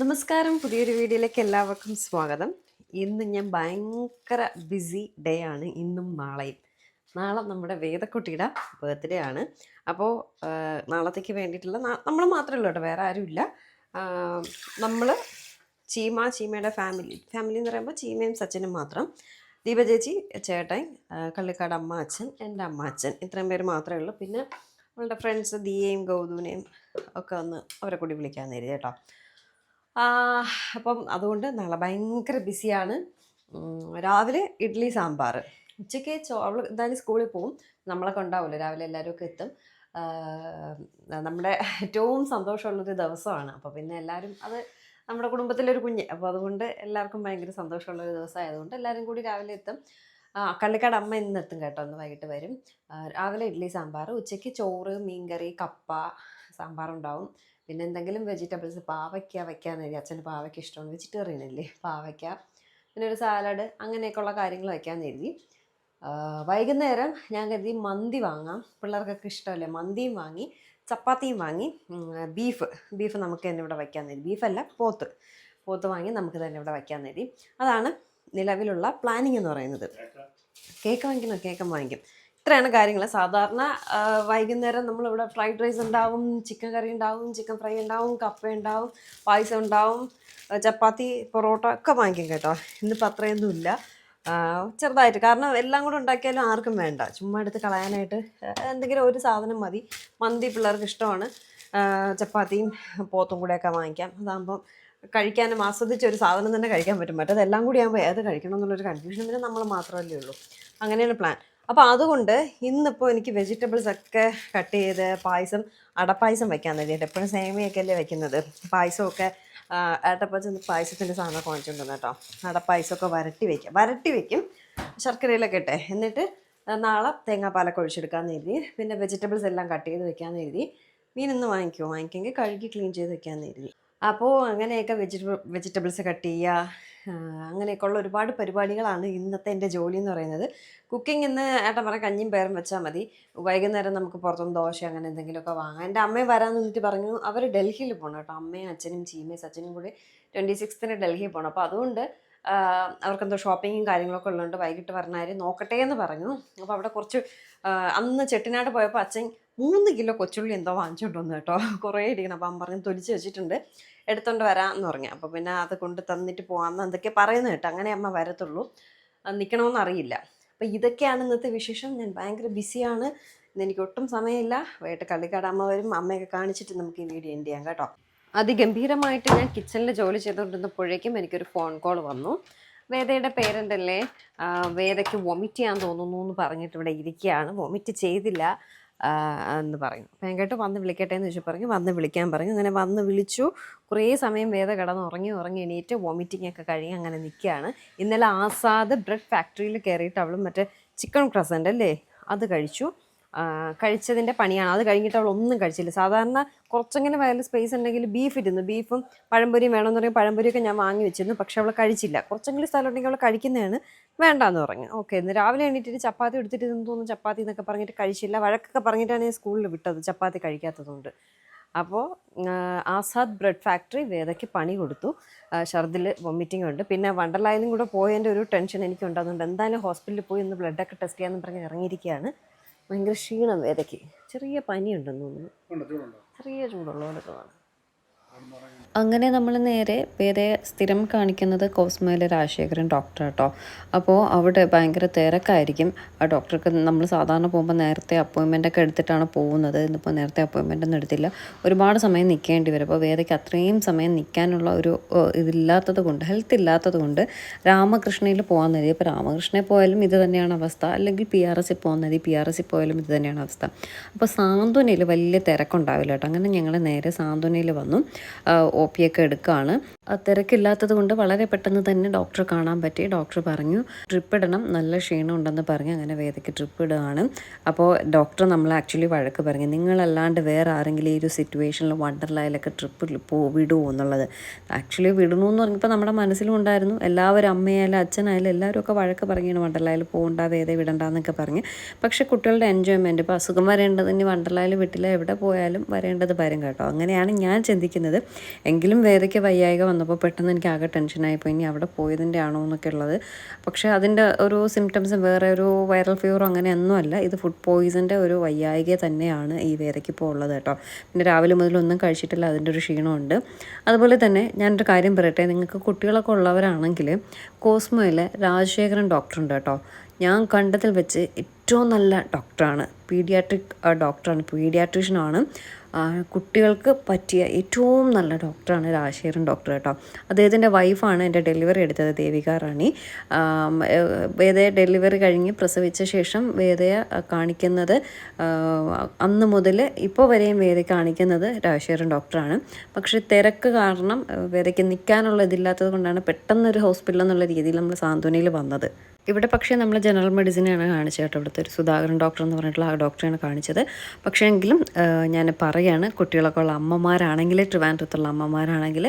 നമസ്കാരം. പുതിയൊരു വീഡിയോയിലേക്ക് എല്ലാവർക്കും സ്വാഗതം. ഇന്ന് ഞാൻ ഭയങ്കര ബിസി ഡേ ആണ്. ഇന്നും നാളെയും. നാളെ നമ്മുടെ വേദക്കുട്ടിയുടെ ബർത്ത്ഡേ ആണ്. അപ്പോൾ നാളത്തേക്ക് വേണ്ടിയിട്ടുള്ള നമ്മൾ മാത്രമേ ഉള്ളൂ കേട്ടോ. വേറെ ആരുമില്ല. നമ്മൾ ചീമ ചീമയുടെ ഫാമിലി ഫാമിലി എന്ന് പറയുമ്പോൾ ചീമയും സച്ചിനും മാത്രം. ദീപചേച്ചി ചേട്ടൻ കള്ളിക്കാട് അമ്മ അച്ഛൻ എന്റെ അമ്മ അച്ഛൻ ഇത്രയും പേര് മാത്രമേ ഉള്ളൂ. പിന്നെ അവളുടെ ഫ്രണ്ട്സ് ദിയയും ഗൗതുവിനെയും ഒക്കെ ഒന്ന് അവരെ കൂടി വിളിക്കാൻ നേരി കേട്ടോ. അപ്പം അതുകൊണ്ട് നാളെ ഭയങ്കര ബിസിയാണ്. രാവിലെ ഇഡ്ഡലി സാമ്പാർ. ഉച്ചയ്ക്ക് ചോ അവൾ എന്തായാലും സ്കൂളിൽ പോവും. നമ്മളൊക്കെ ഉണ്ടാവുമല്ലോ രാവിലെ എല്ലാവരും എത്തും. നമ്മുടെ ഏറ്റവും സന്തോഷമുള്ളൊരു ദിവസമാണ്. അപ്പോൾ പിന്നെ എല്ലാവരും അത് നമ്മുടെ കുടുംബത്തിലൊരു കുഞ്ഞ്. അപ്പോൾ അതുകൊണ്ട് എല്ലാവർക്കും ഭയങ്കര സന്തോഷമുള്ളൊരു ദിവസമായതുകൊണ്ട് എല്ലാവരും കൂടി രാവിലെ എത്തും. കള്ളിക്കാട് അമ്മ ഇന്ന് എത്തും കേട്ടോ ഒന്ന് വൈകിട്ട് വരും. രാവിലെ ഇഡ്ഡലി സാമ്പാർ. ഉച്ചയ്ക്ക് ചോറ് മീൻകറി കപ്പ സാമ്പാറുണ്ടാവും. പിന്നെ എന്തെങ്കിലും വെജിറ്റബിൾസ് പാവയ്ക്ക വയ്ക്കാന്ന് കരുതി. അച്ഛന് പാവയ്ക്ക ഇഷ്ടമാണ്. വെജിറ്റേറിയൻ അല്ലേ പാവയ്ക്ക. പിന്നെ ഒരു സാലഡ് അങ്ങനെയൊക്കെയുള്ള കാര്യങ്ങൾ വയ്ക്കാമെന്ന് കരുതി. വൈകുന്നേരം ഞാൻ കരുതി മന്തി വാങ്ങാം. പിള്ളേർക്കൊക്കെ ഇഷ്ടമല്ലേ? മന്തിയും വാങ്ങി ചപ്പാത്തിയും വാങ്ങി ബീഫ്. ബീഫ് നമുക്ക് തന്നെ ഇവിടെ വയ്ക്കാൻ കരുതി. ബീഫല്ല പോത്ത്. പോത്ത് വാങ്ങി നമുക്ക് തന്നെ ഇവിടെ വയ്ക്കാൻ കരുതി. അതാണ് നിലവിലുള്ള പ്ലാനിങ് എന്ന് പറയുന്നത്. കേക്ക്. വാങ്ങിക്കണം കേക്കും വാങ്ങിക്കും. ഇത്രയാണ് കാര്യങ്ങൾ. സാധാരണ വൈകുന്നേരം നമ്മളിവിടെ ഫ്രൈഡ് റൈസ് ഉണ്ടാവും ചിക്കൻ കറി ഉണ്ടാവും ചിക്കൻ ഫ്രൈ ഉണ്ടാവും കപ്പ ഉണ്ടാവും പായസം ഉണ്ടാവും ചപ്പാത്തി പൊറോട്ട ഒക്കെ വാങ്ങിക്കും കേട്ടോ. ഇന്നിപ്പോൾ അത്രയൊന്നും ഇല്ല. ചെറുതായിട്ട്. കാരണം എല്ലാം കൂടെ ഉണ്ടാക്കിയാലും ആർക്കും വേണ്ട. ചുമ്മാ എടുത്ത് കളയാനായിട്ട് എന്തെങ്കിലും ഒരു സാധനം മതി. മന്തി പിള്ളേർക്ക് ഇഷ്ടമാണ്. ചപ്പാത്തിയും പോത്തും കൂടെയൊക്കെ വാങ്ങിക്കാം. അതാകുമ്പം കഴിക്കാനും ആസ്വദിച്ച ഒരു സാധനം തന്നെ കഴിക്കാൻ പറ്റും. മറ്റേതെല്ലാം കൂടി ആകുമ്പോൾ ഏത് കഴിക്കണം എന്നുള്ളൊരു കൺഫ്യൂഷൻ പിന്നെ നമ്മൾ മാത്രമല്ലേ ഉള്ളൂ. അങ്ങനെയാണ് പ്ലാൻ അപ്പോൾ അതുകൊണ്ട് ഇന്നിപ്പോൾ എനിക്ക് വെജിറ്റബിൾസ് ഒക്കെ കട്ട് ചെയ്ത് പായസം അടപ്പായസം വെക്കാൻ വേണ്ടിയിട്ട് എപ്പോഴും സേമിയൊക്കെ അല്ലേ വെക്കുന്നത്. പായസമൊക്കെ ഏട്ടപ്പച്ച പായസത്തിന്റെ സാധനമൊക്കെ വാങ്ങിച്ചുകൊണ്ടുവന്നു കേട്ടോ. അടപ്പായസമൊക്കെ വരട്ടി വെക്കാം. വരട്ടി വയ്ക്കും ശർക്കരയിലൊക്കെ ഇട്ടെ. എന്നിട്ട് നാളെ തേങ്ങാപ്പാലൊക്കെ ഒഴിച്ചെടുക്കാമെന്ന് എഴുതി പിന്നെ വെജിറ്റബിൾസ് എല്ലാം കട്ട് ചെയ്ത് വെക്കാമെന്ന് എഴുതി മീൻ ഇന്ന് വാങ്ങിക്കുമോ വാങ്ങിക്കെങ്കിൽ കഴുകി ക്ലീൻ ചെയ്ത് വെക്കാമെന്ന് എഴുതി അപ്പോൾ അങ്ങനെയൊക്കെ വെജിറ്റബിൾ വെജിറ്റബിൾസ് കട്ട് ചെയ്യുക അങ്ങനെയൊക്കെയുള്ള ഒരുപാട് പരിപാടികളാണ് ഇന്നത്തെ എന്റെ ജോലി എന്ന് പറയുന്നത്. കുക്കിംഗ് ഇന്ന് ഏട്ടൻ പറഞ്ഞ കഞ്ഞിയും പേരും വെച്ചാൽ മതി. വൈകുന്നേരം നമുക്ക് പുറത്തുനിന്ന് ദോശ അങ്ങനെ എന്തെങ്കിലുമൊക്കെ വാങ്ങാം. എന്റെ അമ്മയും വരാൻ നിന്നിട്ട് പറഞ്ഞു. അവർ ഡൽഹിയിൽ പോകണം കേട്ടോ. അമ്മയും അച്ഛനും ചീമയും സച്ചിനും കൂടി ട്വന്റി സിക്സ്ത്തിന് ഡൽഹിയിൽ പോകണം. അപ്പോൾ അതുകൊണ്ട് അവർക്കെന്തോ ഷോപ്പിങ്ങും കാര്യങ്ങളൊക്കെ ഉള്ളതുകൊണ്ട് വൈകിട്ട് പറഞ്ഞാൽ നോക്കട്ടെ എന്ന് പറഞ്ഞു. അപ്പോൾ അവിടെ കുറച്ച് അന്ന് ചെട്ടിനാട് പോയപ്പോൾ അച്ഛൻ മൂന്ന് കിലോ കൊച്ചുള്ളി എന്തോ വാങ്ങിച്ചുകൊണ്ട് വന്നു കേട്ടോ. കുറേ ഇരിക്കണം. അപ്പം പറഞ്ഞ് തൊലിച്ച് വെച്ചിട്ടുണ്ട്. എടുത്തോണ്ട് വരാമെന്ന് പറഞ്ഞു. അപ്പോൾ പിന്നെ അത് കൊണ്ട് തന്നിട്ട് പോകാമെന്ന് എന്തൊക്കെ പറയുന്നത് കേട്ടോ അങ്ങനെ അമ്മ വരത്തുള്ളൂ. നിൽക്കണമെന്ന് അറിയില്ല. അപ്പോൾ ഇതൊക്കെയാണ് ഇന്നത്തെ വിശേഷം. ഞാൻ ഭയങ്കര ബിസിയാണ് എനിക്ക് ഒട്ടും സമയമില്ല. വൈകിട്ട് കള്ളിക്കാട് അമ്മ വരും. അമ്മയൊക്കെ കാണിച്ചിട്ട് നമുക്ക് ഈ വീഡിയോ എൻഡ് ചെയ്യാം കേട്ടോ. അതിഗംഭീരമായിട്ട് ഞാൻ കിച്ചണിൽ ജോലി ചെയ്തുകൊണ്ടിരുന്നപ്പോഴേക്കും എനിക്കൊരു ഫോൺ കോൾ വന്നു. വേദയുടെ പേരന്റല്ലേ വേദയ്ക്ക് വൊമിറ്റ് ചെയ്യാൻ തോന്നുന്നു എന്ന് പറഞ്ഞിട്ട് ഇവിടെ ഇരിക്കുകയാണ്. വൊമിറ്റ് ചെയ്തില്ല. എന്ന് പറയും അപ്പം ഞാൻ വന്ന് വിളിക്കട്ടെ എന്ന് ചോദിച്ചു പറഞ്ഞു. വന്ന് വിളിക്കാൻ പറഞ്ഞു. അങ്ങനെ വന്ന് വിളിച്ചു. കുറേ സമയം വേദ കിടന്ന് ഉറങ്ങി ഉറങ്ങി എണീറ്റ് വോമിറ്റിംഗ് ഒക്കെ കഴിഞ്ഞ് അങ്ങനെ നിൽക്കുകയാണ്. ഇന്നലെ ആസാദ് ബ്രെഡ് ഫാക്ടറിയിൽ കയറിയിട്ട് അവളും മറ്റേ ചിക്കൻ ക്രസന്റ് അല്ലേ അത് കഴിച്ചു. കഴിച്ചതിന്റെ പണിയാണ്. അത് കഴിഞ്ഞിട്ട് അവൾ ഒന്നും കഴിച്ചില്ല. സാധാരണ കുറച്ചെങ്കിലും വയറിൽ സ്പേസ് ഉണ്ടെങ്കിൽ ബീഫ് ഇരുന്നു ബീഫും പഴംപൊരിയും വേണമെന്ന് പറയും പഴംപൊരിയൊക്കെ ഞാൻ വാങ്ങി വെച്ചിരുന്നു. പക്ഷെ അവൾ കഴിച്ചില്ല. കുറച്ചെങ്കിലും സ്ഥലം ഉണ്ടെങ്കിൽ അവൾ കഴിക്കുന്നതാണ്. വേണ്ടാന്ന് പറഞ്ഞു. ഓക്കെ ഇന്ന് രാവിലെ എണീറ്റിട്ട് ചപ്പാത്തി എടുത്തിട്ട് നിന്ന് തോന്നുന്നു ചപ്പാത്തി എന്നൊക്കെ പറഞ്ഞിട്ട് കഴിച്ചില്ല. വഴക്കൊക്കെ പറഞ്ഞിട്ടാണ് ഞാൻ സ്കൂളിൽ വിട്ടത് ചപ്പാത്തി കഴിക്കാത്തതുകൊണ്ട് അപ്പോൾ ആസാദ് ബ്രെഡ് ഫാക്ടറി വേദയ്ക്ക് പണി കൊടുത്തു. ഷർദിൽ വൊമിറ്റിംഗ് ഉണ്ട്. പിന്നെ വണ്ടർലായിലും കൂടെ പോയതിന്റെ ഒരു ടെൻഷൻ എനിക്ക് അതുകൊണ്ട് എന്തായാലും ഹോസ്പിറ്റലിൽ പോയി ഒന്ന് ബ്ലഡൊക്കെ ടെസ്റ്റ് ചെയ്യാമെന്ന് പറഞ്ഞ് ഇറങ്ങിയിരിക്കുകയാണ്. ഭയങ്കര ക്ഷീണം വേദയ്ക്ക്. ചെറിയ പനിയുണ്ടെന്ന് തോന്നുന്നു. ചെറിയ ചൂടുള്ള പോലെ തോന്നുന്നു അങ്ങനെ നമ്മൾ നേരെ വേറെ സ്ഥിരം കാണിക്കുന്നത് കോസ്മയിലെ രാജശേഖരൻ ഡോക്ടർ കേട്ടോ അപ്പോൾ അവിടെ ഭയങ്കര തിരക്കായിരിക്കും. ആ ഡോക്ടർക്ക് നമ്മൾ സാധാരണ പോകുമ്പോൾ നേരത്തെ അപ്പോയിൻമെന്റ് ഒക്കെ എടുത്തിട്ടാണ് പോകുന്നത്. ഇന്നിപ്പോൾ നേരത്തെ അപ്പോയിൻമെന്റ് ഒന്നും എടുത്തില്ല. ഒരുപാട് സമയം നിൽക്കേണ്ടി വരും. അപ്പോൾ വേദയ്ക്ക് അത്രയും സമയം നിൽക്കാനുള്ള ഒരു ഇതില്ലാത്തത് കൊണ്ട് ഹെൽത്ത് ഇല്ലാത്തത് കൊണ്ട് രാമകൃഷ്ണയിൽ പോകാൻ മതി അപ്പോൾ രാമകൃഷ്ണയിൽ പോയാലും ഇത് തന്നെയാണ് അവസ്ഥ. അല്ലെങ്കിൽ പി ആർ എസിൽ പോകാൻ മതി പി ആർ എസിൽ പോയാലും ഇത് തന്നെയാണ് അവസ്ഥ. അപ്പോൾ സാന്ത്വനയിൽ വലിയ തിരക്കുണ്ടാവില്ല കേട്ടോ. അങ്ങനെ ഞങ്ങൾ നേരെ സാന്ത്വനയിൽ വന്നു. ഒ പി ഒക്കെ എടുക്കുകയാണ് തിരക്കില്ലാത്തത് കൊണ്ട് വളരെ പെട്ടെന്ന് തന്നെ ഡോക്ടറെ കാണാൻ പറ്റി. ഡോക്ടർ പറഞ്ഞു ട്രിപ്പ് ഇടണം നല്ല ക്ഷീണം ഉണ്ടെന്ന് പറഞ്ഞ് അങ്ങനെ വേദയ്ക്ക് ട്രിപ്പ് ഇടുകയാണ്. അപ്പോൾ ഡോക്ടർ നമ്മൾ ആക്ച്വലി വഴക്ക് പറഞ്ഞു നിങ്ങളല്ലാണ്ട് വേറെ ആരെങ്കിലും ഈ ഒരു സിറ്റുവേഷനിൽ വണ്ടർലായിലൊക്കെ ട്രിപ്പ് പോ വിടുമോ എന്നുള്ളത്. ആക്ച്വലി വിടണമെന്ന് പറഞ്ഞപ്പോൾ നമ്മുടെ മനസ്സിലും ഉണ്ടായിരുന്നു. എല്ലാവരും അമ്മയായാലും അച്ഛനായാലും എല്ലാവരും ഒക്കെ വഴക്ക് പറഞ്ഞാണ് വണ്ടർലായിൽ പോകണ്ട വേദ വിടണ്ടെന്നൊക്കെ പറഞ്ഞ്. പക്ഷേ കുട്ടികളുടെ എൻജോയ്മെന്റ് ഇപ്പോൾ അസുഖം വരേണ്ടത് ഇനി വണ്ടർലായിൽ വിട്ടില്ല എവിടെ പോയാലും വരേണ്ടത് വരും കേട്ടോ. അങ്ങനെയാണ് ഞാൻ ചിന്തിക്കുന്നത്. എങ്കിലും വേദയ്ക്ക് വയ്യായിക വന്നപ്പോൾ പെട്ടെന്ന് എനിക്ക് ആകെ ടെൻഷനായിപ്പോൾ ഇനി അവിടെ പോയതിന്റെ ആണോ എന്നൊക്കെ ഉള്ളത്. പക്ഷേ അതിന്റെ ഒരു സിംറ്റംസ് വേറെ ഒരു വൈറൽ ഫീവറോ അങ്ങനെ അല്ല. ഇത് ഫുഡ് പോയിസന്റെ ഒരു വയ്യായിക തന്നെയാണ് ഈ വേദയ്ക്ക് ഇപ്പോൾ ഉള്ളത് കേട്ടോ. പിന്നെ രാവിലെ മുതൽ ഒന്നും കഴിച്ചിട്ടില്ല. അതിന്റെ ഒരു ക്ഷീണമുണ്ട്. അതുപോലെ തന്നെ ഞാനൊരു കാര്യം പറയട്ടെ. നിങ്ങൾക്ക് കുട്ടികളൊക്കെ ഉള്ളവരാണെങ്കിൽ കോസ്മോയിലെ രാജശേഖരൻ ഡോക്ടറുണ്ട് കേട്ടോ. ഞാൻ കണ്ടതിൽ വെച്ച് ഏറ്റവും നല്ല ഡോക്ടറാണ് പീഡിയാട്രിക് ഡോക്ടറാണ് പീഡിയാട്രീഷ്യനാണ് കുട്ടികൾക്ക് പറ്റിയ ഏറ്റവും നല്ല ഡോക്ടറാണ് രാജശേഖരൻ ഡോക്ടർ കേട്ടോ. അദ്ദേഹത്തിന്റെ വൈഫാണ് എന്റെ ഡെലിവറി എടുത്തത് ദേവിക റാണി. വേദയ ഡെലിവറി കഴിഞ്ഞ് പ്രസവിച്ച ശേഷം വേദയ കാണിക്കുന്നത് അന്ന് മുതൽ ഇപ്പോൾ വരെയും വേദ കാണിക്കുന്നത് രാജശേഖരൻ ഡോക്ടറാണ്. പക്ഷേ തിരക്ക് കാരണം വേദയ്ക്ക് നിൽക്കാനുള്ള ഇതില്ലാത്തത് കൊണ്ടാണ് പെട്ടെന്നൊരു ഹോസ്പിറ്റൽ എന്നുള്ള രീതിയിൽ നമ്മൾ സാന്ത്വനയിൽ വന്നത്. ഇവിടെ പക്ഷേ നമ്മൾ ജനറൽ മെഡിസിനെയാണ് കാണിച്ചത് കേട്ടോ. ഇവിടുത്തെ ഒരു സുധാകരൻ ഡോക്ടർ എന്ന് പറഞ്ഞിട്ടുള്ള ആ ഡോക്ടറെയാണ് കാണിച്ചത്. പക്ഷേ എങ്കിലും ഞാൻ പറയാണ് കുട്ടികളൊക്കെ ഉള്ള അമ്മമാരാണെങ്കിൽ ട്രിവാൻഡ്രത്തുള്ള അമ്മമാരാണെങ്കിൽ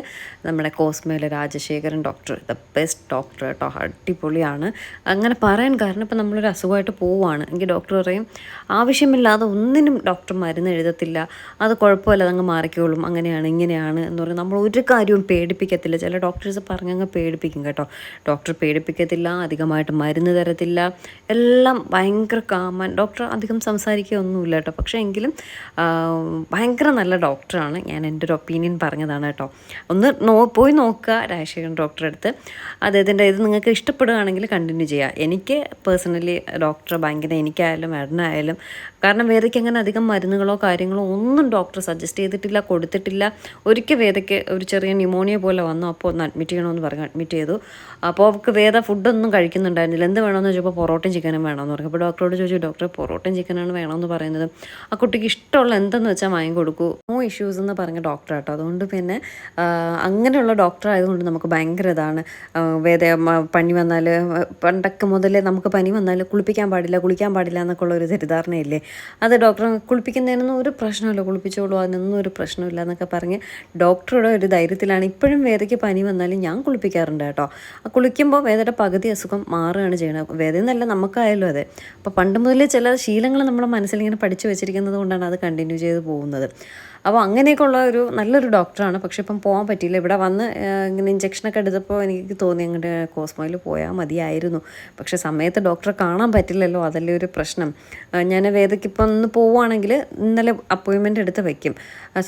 നമ്മുടെ കോസ്മയിലെ Rajasekharan doctor the best doctor കേട്ടോ. അടിപൊളിയാണ്. അങ്ങനെ പറയാൻ കാരണം ഇപ്പം നമ്മളൊരു അസുഖമായിട്ട് പോവുകയാണ് എങ്കിൽ ഡോക്ടർ പറയും ആവശ്യമില്ലാതെ ഒന്നിനും ഡോക്ടർ മരുന്ന് എഴുതത്തില്ല. അത് കുഴപ്പമില്ല അതങ്ങ് മാറിക്കോളും. അങ്ങനെയാണ് ഇങ്ങനെയാണ് എന്ന് പറയും. നമ്മൾ ഒരു കാര്യവും പേടിപ്പിക്കത്തില്ല. ചില ഡോക്ടേഴ്സ് പറഞ്ഞങ്ങ് പേടിപ്പിക്കും കേട്ടോ. ഡോക്ടർ പേടിപ്പിക്കത്തില്ല അധികമായിട്ട് മരുന്ന് തരത്തില്ല. എല്ലാം ഭയങ്കര കാമൻ. ഡോക്ടർ അധികം സംസാരിക്കുകയൊന്നുമില്ല കേട്ടോ. പക്ഷേ എങ്കിലും ഭയങ്കര നല്ല ഡോക്ടറാണ്. ഞാൻ എന്റെ ഒരു ഒപ്പീനിയൻ പറഞ്ഞതാണ് കേട്ടോ. ഒന്ന് നോ പോയി നോക്കുക രാജശേഖരൻ ഡോക്ടറെ അടുത്ത്. അദ്ദേഹത്തിന്റെ ഇത് നിങ്ങൾക്ക് ഇഷ്ടപ്പെടുകയാണെങ്കിൽ കണ്ടിന്യൂ ചെയ്യുക. എനിക്ക് പേഴ്സണലി ഡോക്ടർ ഭയങ്കര എനിക്കായാലും ഏട്ടനായാലും കാരണം വേദയ്ക്ക് അങ്ങനെ അധികം മരുന്നുകളോ കാര്യങ്ങളോ ഒന്നും ഡോക്ടർ സജസ്റ്റ് ചെയ്തിട്ടില്ല കൊടുത്തിട്ടില്ല. ഒരിക്കൽ വേദയ്ക്ക് ഒരു ചെറിയ ന്യൂമോണിയ പോലെ വന്നു. അപ്പോൾ ഒന്ന് അഡ്മിറ്റ് ചെയ്യണമെന്ന് പറഞ്ഞു അഡ്മിറ്റ് ചെയ്തു. അപ്പോൾ അവൾക്ക് വേദ ഫുഡൊന്നും കഴിക്കുന്നുണ്ടായിരുന്നില്ല. എന്ത് വേണമെന്ന് ചോദിച്ചപ്പോൾ പൊറോട്ടയും ചിക്കനും വേണമെന്ന് പറഞ്ഞു. അപ്പോൾ ഡോക്ടറോട് ചോദിച്ചു ഡോക്ടർ പൊറോട്ടയും ചിക്കനാണ് വേണമെന്ന് പറയുന്നത്. ആ കുട്ടിക്ക് ഇഷ്ടമുള്ള എന്തെന്ന് വെച്ചാൽ വാങ്ങി കൊടുക്കൂ. നോ ഇഷ്യൂസ് എന്ന് പറഞ്ഞ ഡോക്ടർ ആട്ടോ. അതുകൊണ്ട് പിന്നെ അങ്ങനെയുള്ള ഡോക്ടർ ആയതുകൊണ്ട് നമുക്ക് ഭയങ്കര ഇതാണ്. വേദ പനി വന്നാൽ പണ്ടൊക്കെ മുതലേ നമുക്ക് പനി വന്നാൽ കുളിപ്പിക്കാൻ പാടില്ല കുളിക്കാൻ പാടില്ല എന്നൊക്കെ ഉള്ള ഒരു തെറ്റിദ്ധാരണയില്ലേ? അത് ഡോക്ടർ കുളിപ്പിക്കുന്നതിനൊന്നും ഒരു പ്രശ്നമില്ല കുളിപ്പിച്ചോളൂ അതിനൊന്നും ഒരു പ്രശ്നമില്ല എന്നൊക്കെ പറഞ്ഞ് ഡോക്ടറുടെ ഒരു ധൈര്യത്തിലാണ് ഇപ്പോഴും വേദയ്ക്ക് പനി വന്നാലും ഞാൻ കുളിപ്പിക്കാറുണ്ട് കേട്ടോ. ആ കുളിക്കുമ്പോൾ വേദയുടെ പകുതി അസുഖം മാറുകയാണ് ചെയ്യുന്നത്. വേദ എന്നല്ല നമുക്കായാലും അതെ. അപ്പോൾ പണ്ട് മുതലേ ചില ശീലങ്ങൾ നമ്മുടെ മനസ്സിൽ ഇങ്ങനെ പഠിച്ചു വെച്ചിരിക്കുന്നത് കൊണ്ടാണ് അത് കണ്ടിന്യൂ ചെയ്ത് പോകുന്നത്. അപ്പോൾ അങ്ങനെയൊക്കെ ഉള്ള ഒരു നല്ലൊരു ഡോക്ടറാണ്. പക്ഷെ ഇപ്പം പോകാൻ പറ്റിയില്ല. ഇവിടെ വന്ന് ഇങ്ങനെ ഇഞ്ചക്ഷനൊക്കെ എടുത്തപ്പോൾ എനിക്ക് തോന്നി അങ്ങോട്ട് കോസ്മോയിൽ പോയാൽ മതിയായിരുന്നു. പക്ഷെ സമയത്ത് ഡോക്ടറെ കാണാൻ പറ്റില്ലല്ലോ. അതല്ലേ ഒരു പ്രശ്നം. ഞാൻ വേദയ്ക്ക് ഒന്ന് പോവുകയാണെങ്കിൽ ഇന്നലെ അപ്പോയിൻമെന്റ് എടുത്ത് വയ്ക്കും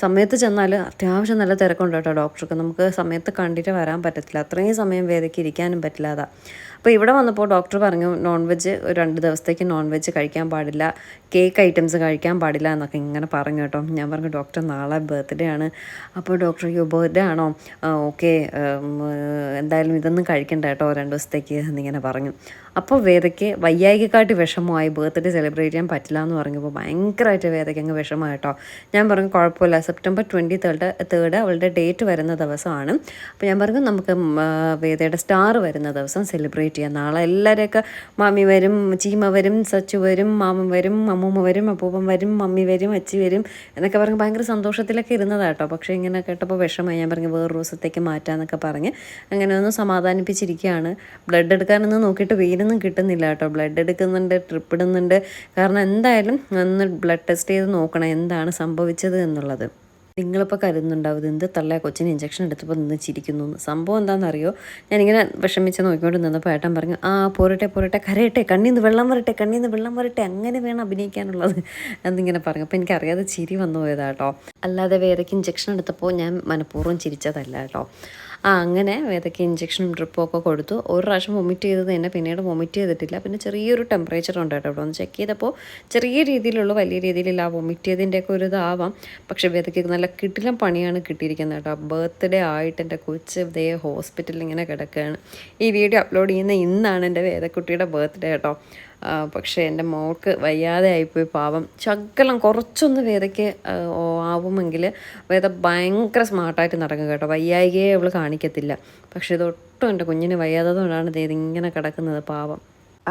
സമയത്ത് ചെന്നാൽ അത്യാവശ്യം നല്ല തിരക്കുണ്ട് കേട്ടോ ഡോക്ടർക്ക്. നമുക്ക് സമയത്ത് കണ്ടിട്ട് വരാൻ പറ്റത്തില്ല. അത്രയും സമയം വേദയ്ക്ക് ഇരിക്കാനും പറ്റില്ല അതാ. അപ്പോൾ ഇവിടെ വന്നപ്പോൾ ഡോക്ടർ പറഞ്ഞു നോൺ വെജ് ഒരു രണ്ട് ദിവസത്തേക്ക് നോൺ വെജ് കഴിക്കാൻ പാടില്ല കേക്ക് ഐറ്റംസ് കഴിക്കാൻ പാടില്ല എന്നൊക്കെ ഇങ്ങനെ പറഞ്ഞു കേട്ടോ. ഞാൻ പറഞ്ഞു ഡോക്ടർ നാളെ ബർത്ത്ഡേ ആണ്. അപ്പോൾ ഡോക്ടർ യോ ബർത്ത്ഡേ ആണോ? ഓക്കെ എന്തായാലും ഇതൊന്നും കഴിക്കണ്ട കേട്ടോ രണ്ട് ദിവസത്തേക്ക് എന്നിങ്ങനെ പറഞ്ഞു. അപ്പോൾ വേദയ്ക്ക് വയ്യായികക്കാട്ടി വിഷമമായി ബർത്ത്ഡേ സെലിബ്രേറ്റ് ചെയ്യാൻ പറ്റില്ല എന്ന് പറഞ്ഞപ്പോൾ ഭയങ്കരമായിട്ട് വേദയ്ക്ക് അങ്ങ് വിഷമമായി കേട്ടോ. ഞാൻ പറഞ്ഞു കുഴപ്പമില്ല സെപ്റ്റംബർ ട്വന്റി തേർഡ് തേർഡ് അവളുടെ ഡേറ്റ് വരുന്ന ദിവസമാണ്. അപ്പോൾ ഞാൻ പറഞ്ഞു നമുക്ക് വേദയുടെ സ്റ്റാർ വരുന്ന ദിവസം സെലിബ്രേറ്റ് ചെയ്യാം നാളെ എല്ലാവരെയൊക്കെ മാമി വരും ചീമ വരും സച്ചു വരും മാമൻ വരും അമ്മൂമ്മ വരും അപ്പൂപ്പൻ വരും മമ്മി വരും അച്ചി വരും എന്നൊക്കെ പറഞ്ഞ് ഭയങ്കര സന്തോഷത്തിലൊക്കെ ഇരുന്നതാണ് കേട്ടോ പക്ഷേ ഇങ്ങനെ കേട്ടപ്പോൾ വിഷമമായി. ഞാൻ പറഞ്ഞു വേറൊരു ദിവസത്തേക്ക് മാറ്റാമെന്നൊക്കെ പറഞ്ഞ് അങ്ങനെ ഒന്ന് സമാധാനിപ്പിച്ചിരിക്കുകയാണ്. ബ്ലഡ് എടുക്കാനൊന്നും നോക്കിയിട്ട് വെയിലൊന്നും കിട്ടുന്നില്ല കേട്ടോ. ബ്ലഡ് എടുക്കുന്നുണ്ട് ട്രിപ്പ് ഇടുന്നുണ്ട്. കാരണം എന്തായാലും ഒന്ന് ബ്ലഡ് ടെസ്റ്റ് ചെയ്ത് നോക്കണം എന്താണ് സംഭവിച്ചത് എന്നുള്ളത്. നിങ്ങളിപ്പോൾ കരുതുന്നുണ്ടാവും എന്ത് തള്ള കൊച്ചിന് ഇഞ്ചക്ഷൻ എടുത്തപ്പോൾ നിന്ന് ചിരിക്കുന്നു എന്ന്. സംഭവം എന്താണെന്നറിയോ? ഞാനിങ്ങനെ വിഷമിച്ച് നോക്കിക്കൊണ്ട് നിന്നപ്പോൾ ഏട്ടൻ പറഞ്ഞു ആ പോരട്ടെ പോരട്ടെ കരയട്ടെ കണ്ണിന്ന് വെള്ളം വരട്ടെ കണ്ണിന്ന് വെള്ളം വരട്ടെ അങ്ങനെ വേണം അഭിനയിക്കാനുള്ളത് എന്നിങ്ങനെ പറഞ്ഞു. അപ്പോൾ എനിക്കറിയാതെ ചിരി വന്നു പോയതാട്ടോ അല്ലാതെ വേറെക്ക് ഇഞ്ചക്ഷൻ എടുത്തപ്പോൾ ഞാൻ മനഃപൂർവം ചിരിച്ചതല്ല കേട്ടോ ആ അങ്ങനെ വേദയ്ക്ക് ഇഞ്ചക്ഷനും ഡ്രിപ്പും ഒക്കെ കൊടുത്തു. ഒരു പ്രാവശ്യം വൊമിറ്റ് ചെയ്തത് തന്നെ പിന്നീട് വൊമിറ്റ് ചെയ്തിട്ടില്ല. പിന്നെ ചെറിയൊരു ടെമ്പറേച്ചർ ഉണ്ട് ഇവിടെ ഒന്ന് ചെക്ക് ചെയ്തപ്പോൾ ചെറിയ രീതിയിലുള്ള വലിയ രീതിയിലുള്ള ആ വൊമിറ്റ് ചെയ്തതിന്റെയൊക്കെ ഒരു ഇതാവാം. പക്ഷേ വേദയ്ക്ക് നല്ല കിട്ടിലും പണിയാണ് കിട്ടിയിരിക്കുന്നത് കേട്ടോ. ബർത്ത്ഡേ ആയിട്ട് എന്റെ കൊച്ച് ഇതേ ഹോസ്പിറ്റലിൽ ഇങ്ങനെ കിടക്കുകയാണ് ഈ വീഡിയോ അപ്ലോഡ് ചെയ്യുന്ന ഇന്നാണ് എന്റെ വേദക്കുട്ടിയുടെ ബർത്ത്ഡേ കേട്ടോ. പക്ഷേ എന്റെ മോൾക്ക് വയ്യാതെ ആയിപ്പോയി പാവം. ശകലം കുറച്ചൊന്ന് വേദയ്ക്ക് ആവുമെങ്കിൽ വേദ ഭയങ്കര സ്മാർട്ടായിട്ട് നടക്കും കേട്ടോ. വയ്യായികയെ അവൾ കാണിക്കത്തില്ല. പക്ഷേ ഇതൊട്ടും എന്റെ കുഞ്ഞിന് വയ്യാത്തതുകൊണ്ടാണ് ഇത് ഇങ്ങനെ കിടക്കുന്നത് പാവം.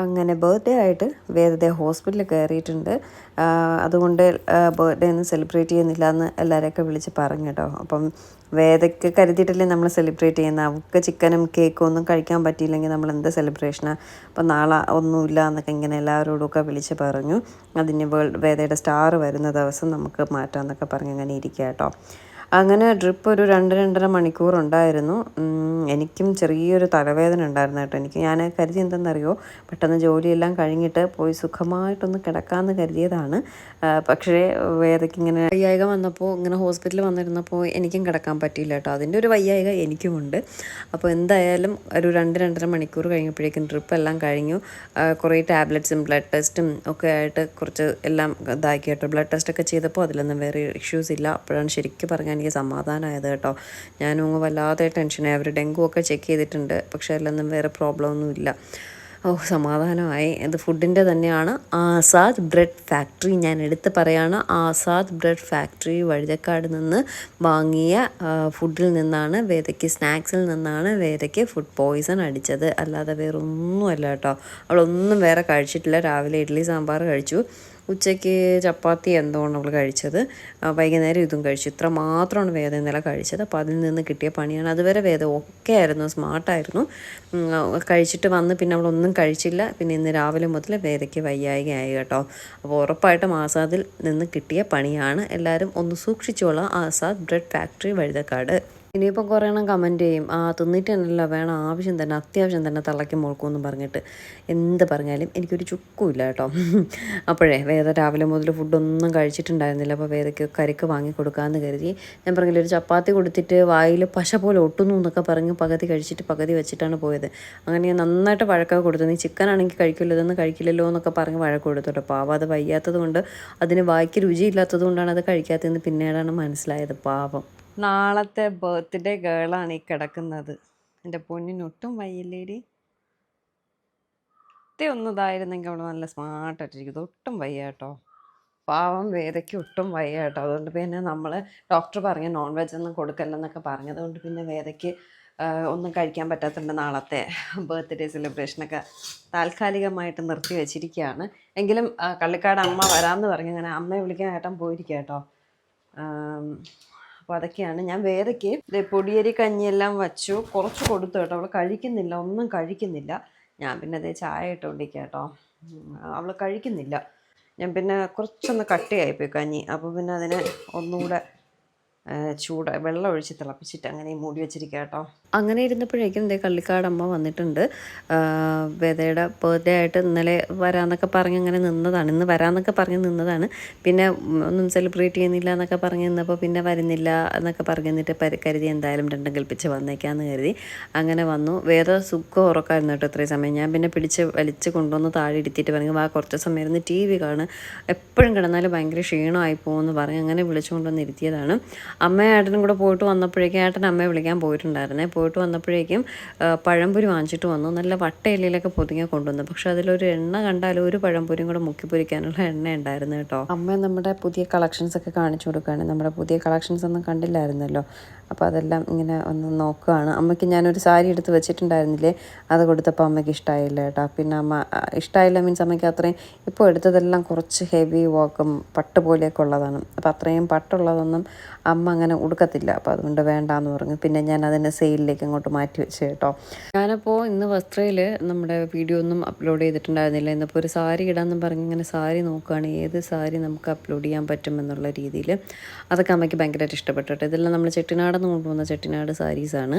അങ്ങനെ ബർത്ത്ഡേ ആയിട്ട് വേദത്തെ ഹോസ്പിറ്റലിൽ കയറിയിട്ടുണ്ട് അതുകൊണ്ട് ബർത്ത്ഡേ ഒന്നും സെലിബ്രേറ്റ് ചെയ്യുന്നില്ല എന്ന് എല്ലാവരെയൊക്കെ വിളിച്ച് പറഞ്ഞു കേട്ടോ. അപ്പം വേദയ്ക്ക് കരുതിയിട്ടല്ലേ നമ്മൾ സെലിബ്രേറ്റ് ചെയ്യുന്നത്? അവൾക്ക് ചിക്കനും കേക്കും ഒന്നും കഴിക്കാൻ പറ്റിയില്ലെങ്കിൽ നമ്മൾ എന്ത് സെലിബ്രേഷനാണ് അപ്പം നാളെ ഒന്നുമില്ല എന്നൊക്കെ ഇങ്ങനെ എല്ലാവരോടൊക്കെ വിളിച്ച് പറഞ്ഞു. അതിന് വേൾഡ് വേദയുടെ സ്റ്റാർ വരുന്ന ദിവസം നമുക്ക് മാറ്റാമെന്നൊക്കെ പറഞ്ഞ് അങ്ങനെ ഇരിക്കുക കേട്ടോ. അങ്ങനെ ഡ്രിപ്പ് ഒരു രണ്ട് രണ്ടര മണിക്കൂർ ഉണ്ടായിരുന്നു. എനിക്കും ചെറിയൊരു തലവേദന ഉണ്ടായിരുന്നു കേട്ടോ. എനിക്ക് ഞാൻ കരുതി എന്തെന്നറിയോ പെട്ടെന്ന് ജോലിയെല്ലാം കഴിഞ്ഞിട്ട് പോയി സുഖമായിട്ടൊന്ന് കിടക്കാമെന്ന് കരുതിയതാണ്. പക്ഷേ വേദയ്ക്ക് ഇങ്ങനെ വയ്യായിക വന്നപ്പോൾ ഇങ്ങനെ ഹോസ്പിറ്റലിൽ വന്നിരുന്നപ്പോൾ എനിക്കും കിടക്കാൻ പറ്റിയില്ല കേട്ടോ. അതിന്റെ ഒരു വയ്യായിക എനിക്കുമുണ്ട്. അപ്പോൾ എന്തായാലും ഒരു രണ്ട് രണ്ടര മണിക്കൂർ കഴിഞ്ഞപ്പോഴേക്കും ഡ്രിപ്പ് എല്ലാം കഴിഞ്ഞു. കുറേ ടാബ്ലറ്റ്സും ബ്ലഡ് ടെസ്റ്റും ഒക്കെ ആയിട്ട് കുറച്ച് എല്ലാം ഇതാക്കി കേട്ടോ. ബ്ലഡ് ടെസ്റ്റൊക്കെ ചെയ്തപ്പോൾ അതിലൊന്നും വേറെ ഇഷ്യൂസ് ഇല്ല. അപ്പോഴാണ് ശരിക്കും പറഞ്ഞാൽ എനിക്ക് സമാധാനമായത് കേട്ടോ. ഞാനും അങ്ങ് വല്ലാതെ ടെൻഷനായി അവർ ഡെങ്കു ഒക്കെ ചെക്ക് ചെയ്തിട്ടുണ്ട്. പക്ഷേ അതിലൊന്നും വേറെ പ്രോബ്ലം ഒന്നും ഇല്ല. ഓ സമാധാനമായി. ഇത് ഫുഡിന്റെ തന്നെയാണ്. ആസാദ് ബ്രെഡ് ഫാക്ടറി ഞാൻ എടുത്ത് പറയാണ്. ആസാദ് ബ്രെഡ് ഫാക്ടറി വഴുതക്കാട് നിന്ന് വാങ്ങിയ ഫുഡിൽ നിന്നാണ് വേദയ്ക്ക് സ്നാക്സിൽ നിന്നാണ് വേദയ്ക്ക് ഫുഡ് പോയിസൺ അടിച്ചത്. അല്ലാതെ വേറൊന്നുമല്ല കേട്ടോ. അവളൊന്നും വേറെ കഴിച്ചിട്ടില്ല. രാവിലെ ഇഡ്ഡലി സാമ്പാർ കഴിച്ചു. ഉച്ചയ്ക്ക് ചപ്പാത്തി എന്തോ നമ്മൾ കഴിച്ചത്? വൈകുന്നേരം ഇതും കഴിച്ചു. ഇത്ര മാത്രമാണ് വേദ ഇന്നലെ കഴിച്ചത്. അപ്പോൾ അതിൽ നിന്ന് കിട്ടിയ പണിയാണ്. അതുവരെ വേദ ഒക്കെ ആയിരുന്നു. സ്മാർട്ടായിരുന്നു. കഴിച്ചിട്ട് വന്ന് പിന്നെ അവളൊന്നും കഴിച്ചില്ല. പിന്നെ ഇന്ന് രാവിലെ മുതൽ വേദയ്ക്ക് വയ്യായികയായി കേട്ടോ. അപ്പോൾ ഉറപ്പായിട്ടും ആസാദിൽ നിന്ന് കിട്ടിയ പണിയാണ്. എല്ലാവരും ഒന്ന് സൂക്ഷിച്ചോളാം. Azad bread factory Vazhuthacaud. ഇനിയിപ്പോൾ കുറേ എണ്ണം കമന്റ് ചെയ്യും. ആ തിന്നിട്ട് തന്നെയല്ല വേണം ആവശ്യം തന്നെ അത്യാവശ്യം തന്നെ തള്ളയ്ക്ക് മുളക്കുമെന്ന് പറഞ്ഞിട്ട് എന്ത് പറഞ്ഞാലും എനിക്കൊരു ചുക്കുമില്ല കേട്ടോ. അപ്പോഴേ വേദ രാവിലെ മുതൽ ഫുഡൊന്നും കഴിച്ചിട്ടുണ്ടായിരുന്നില്ല. അപ്പോൾ വേദയ്ക്ക് കരിക്ക് വാങ്ങി കൊടുക്കാമെന്ന് കരുതി. ഞാൻ പറഞ്ഞില്ല ഒരു ചപ്പാത്തി കൊടുത്തിട്ട് വായിൽ പശ പോലെ ഒട്ടുന്നു എന്നൊക്കെ പറഞ്ഞ് പകുതി കഴിച്ചിട്ട് പകുതി വെച്ചിട്ടാണ് പോയത്. അങ്ങനെ ഞാൻ നന്നായിട്ട് വഴക്കൊക്കെ കൊടുത്തു. നീ ചിക്കൻ ആണെങ്കിൽ കഴിക്കില്ല ഇതൊന്നും കഴിക്കില്ലല്ലോ എന്നൊക്കെ പറഞ്ഞ് വഴക്ക് കൊടുത്തു കേട്ടോ. പാവം അത് വയ്യാത്തത് കൊണ്ട് അതിന് വായിക്ക് രുചിയില്ലാത്തത് കൊണ്ടാണ് അത് കഴിക്കാത്തതെന്ന് പിന്നീടാണ് മനസ്സിലായത്. പാവം. നാളത്തെ ബർത്ത്ഡേ ഗേളാണ് ഈ കിടക്കുന്നത്. എന്റെ പൊന്നിനൊട്ടും വയ്യല്ലേരി ഇത്തേ ഒന്നതായിരുന്നെങ്കിൽ അവൾ നല്ല സ്മാർട്ടായിട്ടിരിക്കും ഒട്ടും വയ്യ കേട്ടോ. പാവം വേദയ്ക്ക് ഒട്ടും വയ്യ കേട്ടോ. അതുകൊണ്ട് പിന്നെ നമ്മൾ ഡോക്ടർ പറഞ്ഞു നോൺ വെജ് ഒന്നും കൊടുക്കല്ലെന്നൊക്കെ പറഞ്ഞതുകൊണ്ട് പിന്നെ വേദയ്ക്ക് ഒന്നും കഴിക്കാൻ പറ്റാത്തതുകൊണ്ട് നാളത്തെ ബർത്ത്ഡേ സെലിബ്രേഷനൊക്കെ താൽക്കാലികമായിട്ട് നിർത്തി വെച്ചിരിക്കുകയാണ്. എങ്കിലും കള്ളിക്കാട് അമ്മ വരാമെന്ന് പറഞ്ഞു അങ്ങനെ അമ്മയെ വിളിക്കാൻ ഏട്ടൻ പോയിരിക്കുക കേട്ടോ. അപ്പോൾ അതൊക്കെയാണ്. ഞാൻ വേറയ്ക്ക് പൊടിയരി കഞ്ഞിയെല്ലാം വച്ചു. കുറച്ച് കൊടുത്തു കേട്ടോ. അവൾ കഴിക്കുന്നില്ല. ഒന്നും കഴിക്കുന്നില്ല. ഞാൻ പിന്നെ അതേ ചായ ഇട്ടുകൊണ്ടിരിക്കുക കേട്ടോ. അവൾ കഴിക്കുന്നില്ല. ഞാൻ പിന്നെ കുറച്ചൊന്ന് കട്ടിയായിപ്പോയി കഞ്ഞി. അപ്പോൾ പിന്നെ അതിനെ ഒന്നുകൂടെ ചൂട് വെള്ളം ഒഴിച്ച് തിളപ്പിച്ചിട്ട് അങ്ങനെ മൂടി വെച്ചിരിക്കുക കേട്ടോ. അങ്ങനെ ഇരുന്നപ്പോഴേക്കും ദേ കള്ളിക്കാടമ്മ വന്നിട്ടുണ്ട്. വേദയുടെ ബർത്ത്ഡേ ആയിട്ട് ഇന്നലെ വരാമെന്നൊക്കെ പറഞ്ഞ് അങ്ങനെ നിന്നതാണ്. ഇന്ന് വരാമെന്നൊക്കെ പറഞ്ഞ് നിന്നതാണ്. പിന്നെ ഒന്നും സെലിബ്രേറ്റ് ചെയ്യുന്നില്ല എന്നൊക്കെ പറഞ്ഞ് നിന്നപ്പോൾ പിന്നെ വരുന്നില്ല എന്നൊക്കെ പറഞ്ഞ് നിന്നിട്ട് കരുതി എന്തായാലും രണ്ടും കൽപ്പിച്ച് വന്നേക്കാന്ന് കരുതി. അങ്ങനെ വന്നു. വേറെ സുഖം ഉറക്കായിരുന്നു കേട്ടോ ഇത്രയും സമയം. ഞാൻ പിന്നെ പിടിച്ച് വലിച്ച് കൊണ്ടുവന്ന് താഴെ ഇരുത്തിയിട്ട് പറഞ്ഞു വാ കുറച്ച് സമയം ഇരുന്ന് ടി വി കാണും. എപ്പോഴും കിടന്നാലും ഭയങ്കര ക്ഷീണമായി പോകുമെന്ന് പറഞ്ഞ് അങ്ങനെ വിളിച്ചുകൊണ്ടുവന്ന് ഇരുത്തിയതാണ്. അമ്മയും ഏട്ടനും കൂടെ പോയിട്ട് വന്നപ്പോഴേക്കും ഏട്ടൻ അമ്മയെ വിളിക്കാൻ പോയിട്ടുണ്ടായിരുന്നേ. പോയിട്ട് വന്നപ്പോഴേക്കും പഴംപൊരി വാങ്ങിച്ചിട്ട് വന്നു. നല്ല വട്ടയിലൊക്കെ പൊതിഞ്ഞ കൊണ്ടുവന്നു. പക്ഷെ അതിലൊരു എണ്ണ കണ്ടാൽ ഒരു പഴംപൊരിയും കൂടെ മുക്കി പൊരിക്കാനുള്ള എണ്ണ ഉണ്ടായിരുന്നു കേട്ടോ. അമ്മ നമ്മുടെ പുതിയ കളക്ഷൻസ് ഒക്കെ കാണിച്ചു കൊടുക്കുകയാണ്. നമ്മുടെ പുതിയ കളക്ഷൻസ് ഒന്നും കണ്ടില്ലായിരുന്നല്ലോ. അപ്പോൾ അതെല്ലാം ഇങ്ങനെ ഒന്ന് നോക്കുകയാണ്. അമ്മയ്ക്ക് ഞാനൊരു സാരി എടുത്ത് വെച്ചിട്ടുണ്ടായിരുന്നില്ലേ? അത് കൊടുത്തപ്പോൾ അമ്മയ്ക്ക് ഇഷ്ടമായില്ല കേട്ടോ. പിന്നെ അമ്മ ഇഷ്ടമായില്ല മീൻസ് അമ്മയ്ക്ക് അത്രയും ഇപ്പോൾ എടുത്തതെല്ലാം കുറച്ച് ഹെവി വർക്കും പട്ട് പോലെയൊക്കെ ഉള്ളതാണ്. അപ്പോൾ അത്രയും പട്ടുള്ളതൊന്നും അമ്മ അങ്ങനെ ഉടുക്കത്തില്ല. അപ്പോൾ അതുകൊണ്ട് വേണ്ടാന്ന് പറഞ്ഞു. പിന്നെ ഞാൻ അതിനെ സെയിലിലേക്ക് അങ്ങോട്ട് മാറ്റി വെച്ച് കേട്ടോ. ഞാനപ്പോൾ ഇന്ന് വസ്ത്രയിൽ നമ്മുടെ വീഡിയോ ഒന്നും അപ്ലോഡ് ചെയ്തിട്ടുണ്ടായിരുന്നില്ല. ഇന്നിപ്പോൾ ഒരു സാരി ഇടാമെന്നും പറഞ്ഞ് ഇങ്ങനെ സാരി നോക്കുകയാണ്. ഏത് സാരി നമുക്ക് അപ്ലോഡ് ചെയ്യാൻ പറ്റുമെന്നുള്ള രീതിയിൽ അതൊക്കെ അമ്മയ്ക്ക് ഭയങ്കരമായിട്ട് ഇഷ്ടപ്പെട്ടു കേട്ടോ. ഇതെല്ലാം നമ്മൾ ചെട്ടിനാട് നിന്ന് കൊണ്ടുവന്ന ചെട്ടിനാട് സാരീസാണ്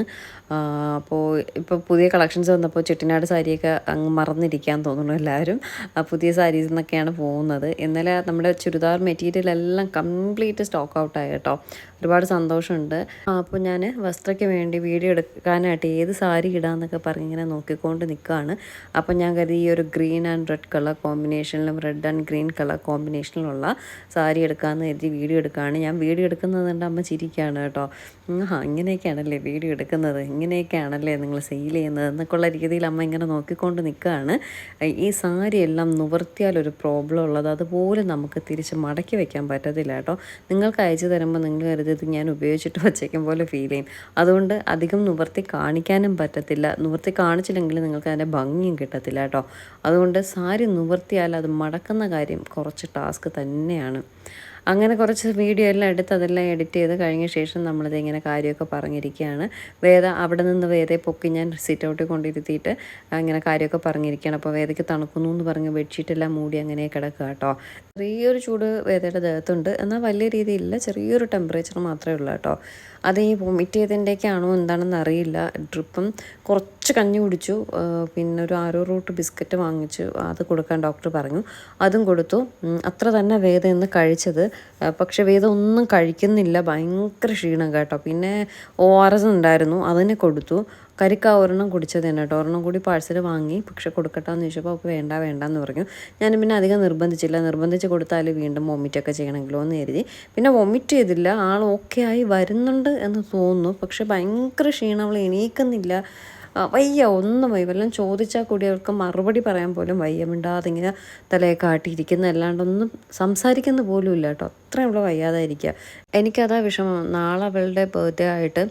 അപ്പോൾ ഇപ്പോൾ പുതിയ കളക്ഷൻസ് വന്നപ്പോൾ ചെട്ടിനാട് സാരിയൊക്കെ അങ്ങ് മറന്നിരിക്കാൻ തോന്നുന്നു എല്ലാവരും. പുതിയ സാരീസ് എന്നൊക്കെയാണ് പോകുന്നത്. ഇന്നലെ നമ്മുടെ ചുരിദാർ മെറ്റീരിയൽ എല്ലാം കംപ്ലീറ്റ് സ്റ്റോക്ക് ഔട്ടായി കേട്ടോ. ഒരുപാട് സന്തോഷമുണ്ട്. അപ്പോൾ ഞാൻ വസ്ത്രയ്ക്ക് വേണ്ടി വീഡിയോ എടുക്കാനായിട്ട് ഏത് സാരി ഇടാമെന്നൊക്കെ പറഞ്ഞ് ഇങ്ങനെ നോക്കിക്കൊണ്ട് നിൽക്കുകയാണ് അപ്പോൾ ഞാൻ കരുതി ഈ ഒരു ഗ്രീൻ ആൻഡ് റെഡ് കളർ കോമ്പിനേഷനിലും റെഡ് ആൻഡ് ഗ്രീൻ കളർ കോമ്പിനേഷനിലുള്ള സാരി എടുക്കാമെന്ന് കരുതി വീഡിയോ എടുക്കുകയാണ് ഞാൻ വീഡിയോ എടുക്കുന്നത് കണ്ട് അമ്മ ചിരിക്കുകയാണ് കേട്ടോ. ആ ഇങ്ങനെയൊക്കെയാണല്ലേ വീഡിയോ എടുക്കുന്നത്? ഇങ്ങനെയൊക്കെയാണല്ലേ നിങ്ങൾ സെയിൽ ചെയ്യുന്നത്? എന്നൊക്കെയുള്ള രീതിയിൽ അമ്മ ഇങ്ങനെ നോക്കിക്കൊണ്ട് നിൽക്കുകയാണ് ഈ സാരി എല്ലാം നിവർത്തിയാൽ ഒരു പ്രോബ്ലം ഉള്ളത്. അതുപോലെ നമുക്ക് തിരിച്ച് മടക്കി വെക്കാൻ പറ്റത്തില്ല കേട്ടോ. നിങ്ങൾക്ക് അയച്ചു തരുമ്പോൾ നിങ്ങൾ കരുതിയത് ഞാൻ ഉപയോഗിച്ചിട്ട് വച്ചേക്കും പോലെ ഫീൽ ചെയ്യും. അതുകൊണ്ട് അധികം നിവർത്തി കാണിക്കാനും പറ്റത്തില്ല. നിവർത്തി കാണിച്ചില്ലെങ്കിൽ നിങ്ങൾക്ക് അതിന്റെ ഭംഗിയും കിട്ടത്തില്ല കേട്ടോ. അതുകൊണ്ട് സാരി നിവർത്തിയാൽ അത് മടക്കുന്ന കാര്യം കുറച്ച് ടാസ്ക് തന്നെയാണ്. അങ്ങനെ കുറച്ച് വീഡിയോ എല്ലാം എടുത്ത് അതെല്ലാം എഡിറ്റ് ചെയ്ത് കഴിഞ്ഞ ശേഷം നമ്മളിത് ഇങ്ങനെ കാര്യമൊക്കെ പറഞ്ഞിരിക്കുകയാണ്. വേദ അവിടെ നിന്ന് വേദയെ പൊക്കി ഞാൻ സിറ്റ് ഔട്ടിൽ കൊണ്ടിരുത്തിയിട്ട് അങ്ങനെ കാര്യമൊക്കെ പറഞ്ഞിരിക്കുകയാണ്. അപ്പോൾ വേദയ്ക്ക് തണുക്കുന്നു എന്ന് പറഞ്ഞ് ബെഡ്ഷീറ്റെല്ലാം മൂടി അങ്ങനെ കിടക്കുക കേട്ടോ. ചെറിയൊരു ചൂട് വേദയുടെ ദേഹത്തുണ്ട്. എന്നാൽ വലിയ രീതിയിലില്ല ചെറിയൊരു ടെമ്പറേച്ചർ മാത്രമേ ഉള്ളൂ കേട്ടോ. അത് ഈ വൊമിറ്റ് ചെയ്തതിന്റെയൊക്കെയാണോ എന്താണെന്ന് അറിയില്ല. ഡ്രിപ്പം കുറച്ച് കഞ്ഞി കുടിച്ചു. പിന്നെ ഒരു ആരോ റൂട്ട് ബിസ്ക്കറ്റ് വാങ്ങിച്ചു. അത് കൊടുക്കാൻ ഡോക്ടർ പറഞ്ഞു. അതും കൊടുത്തു. അത്ര തന്നെ വേദ ഇന്ന് കഴിച്ചത്. പക്ഷേ വേദ ഒന്നും കഴിക്കുന്നില്ല. ഭയങ്കര ക്ഷീണം കേട്ടോ. പിന്നെ ഒ ആർ എസ് ഉണ്ടായിരുന്നു. അതിന് കൊടുത്തു. കരിക്ക ഒരെണ്ണം കുടിച്ചത് തന്നെ കേട്ടോ. ഒരെണ്ണം കൂടി പാഴ്സൽ വാങ്ങി പക്ഷെ കൊടുക്കട്ടെന്ന് ചോദിച്ചപ്പോൾ അവൾക്ക് വേണ്ട വേണ്ട എന്ന് പറഞ്ഞു. ഞാൻ പിന്നെ അധികം നിർബന്ധിച്ചില്ല. നിർബന്ധിച്ച് കൊടുത്താൽ വീണ്ടും വൊമിറ്റൊക്കെ ചെയ്യണമെങ്കിലോ എന്ന് കരുതി. പിന്നെ വോമിറ്റ് ചെയ്തില്ല. ആൾ ഓക്കെ ആയി വരുന്നുണ്ട് എന്ന് തോന്നുന്നു. പക്ഷെ ഭയങ്കര ക്ഷീണം. അവൾ എണീക്കുന്നില്ല. വയ്യ ഒന്നും വയ്യ. വല്ലതും ചോദിച്ചാൽ കൂടി അവൾക്ക് മറുപടി പറയാൻ പോലും വയ്യ. മിണ്ടാതെ ഇങ്ങനെ തലയെ കാട്ടിയിരിക്കുന്ന അല്ലാണ്ടൊന്നും സംസാരിക്കുന്ന പോലും ഇല്ല കേട്ടോ. അത്രയും അവൾ വയ്യാതായിരിക്കുക. എനിക്കതാ വിഷമം. നാളെ അവളുടെ ബർത്ത്ഡേ ആയിട്ട്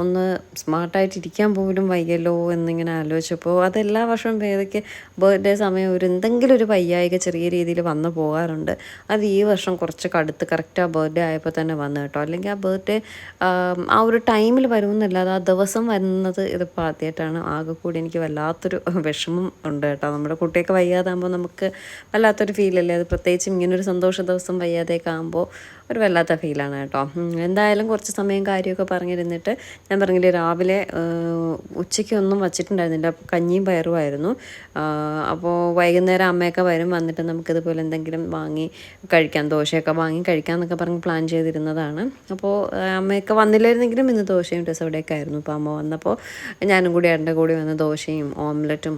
ഒന്ന് സ്മാർട്ടായിട്ട് ഇരിക്കാൻ പോലും വയ്യല്ലോ എന്നിങ്ങനെ ആലോചിച്ചപ്പോൾ അതെല്ലാ വർഷവും വേദയ്ക്ക് ബർത്ത്ഡേ സമയം ഒരു എന്തെങ്കിലും ഒരു വയ്യായിക ചെറിയ രീതിയിൽ വന്നു പോകാറുണ്ട്. അത് ഈ വർഷം കുറച്ച് കടുത്ത് കറക്റ്റ് ആ ബർത്ത്ഡേ ആയപ്പോൾ തന്നെ വന്നു കേട്ടോ. അല്ലെങ്കിൽ ആ ബർത്ത്ഡേ ആ ഒരു ടൈമിൽ വരുമെന്നല്ലാതെ ആ ദിവസം വരുന്നത് ഇതിപ്പോൾ ആദ്യമായിട്ടാണ് ആകെ കൂടി എനിക്ക് വല്ലാത്തൊരു വിഷമം ഉണ്ട് കേട്ടോ. നമ്മുടെ കുട്ടിയൊക്കെ വയ്യാതാകുമ്പോൾ നമുക്ക് വല്ലാത്തൊരു ഫീലല്ലേ അത് പ്രത്യേകിച്ചും ഇങ്ങനൊരു സന്തോഷ ദിവസം വയ്യാതെയൊക്കെ ആകുമ്പോൾ ഒരു വല്ലാത്ത ഫീലാണ് കേട്ടോ. എന്തായാലും കുറച്ച് സമയം കാര്യമൊക്കെ പറഞ്ഞിരുന്നിട്ട് ഞാൻ പറഞ്ഞില്ലേ രാവിലെ ഉച്ചയ്ക്കൊന്നും വച്ചിട്ടുണ്ടായിരുന്നില്ല. അപ്പോൾ കഞ്ഞിയും പയറുമായിരുന്നു അപ്പോൾ വൈകുന്നേരം അമ്മയൊക്കെ വരും വന്നിട്ട് നമുക്കിതുപോലെ എന്തെങ്കിലും വാങ്ങി കഴിക്കാം ദോശയൊക്കെ വാങ്ങി കഴിക്കാം എന്നൊക്കെ പറഞ്ഞ് പ്ലാൻ ചെയ്തിരുന്നതാണ്. അപ്പോൾ അമ്മയൊക്കെ വന്നില്ലായിരുന്നെങ്കിലും ഇന്ന് ദോശയും രസവടയൊക്കെ ആയിരുന്നു. അപ്പോൾ അമ്മ വന്നപ്പോൾ ഞാനും കൂടി എന്റെ കൂടി വന്ന് ദോശയും ഓംലറ്റും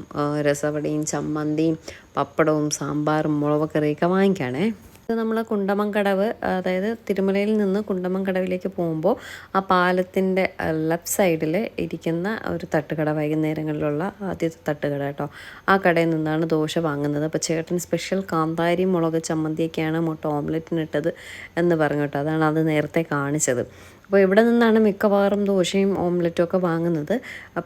രസവടയും ചമ്മന്തിയും പപ്പടവും സാമ്പാറും മുളക് കറിയൊക്കെ വാങ്ങിക്കുകയാണേ ഇത് നമ്മൾ കുണ്ടമങ്കടവ് അതായത് തിരുമലയിൽ നിന്ന് കുണ്ടമംഗടവിലേക്ക് പോകുമ്പോൾ ആ പാലത്തിന്റെ ലെഫ്റ്റ് സൈഡിൽ ഇരിക്കുന്ന ഒരു തട്ടുകട വൈകുന്നേരങ്ങളിലുള്ള ആദ്യത്തെ തട്ടുകട കേട്ടോ. ആ കടയിൽ നിന്നാണ് ദോശ വാങ്ങുന്നത്. അപ്പോൾ ചേട്ടൻ സ്പെഷ്യൽ കാന്താരി മുളക് ചമ്മന്തിയൊക്കെയാണ് മുട്ട ഓംലെറ്റിനിട്ടത് എന്ന് പറഞ്ഞു കേട്ടോ. അതാണ് അത് നേരത്തെ കാണിച്ചത്. അപ്പോൾ ഇവിടെ നിന്നാണ് മിക്കവാറും ദോശയും ഓംലെറ്റും ഒക്കെ വാങ്ങുന്നത്.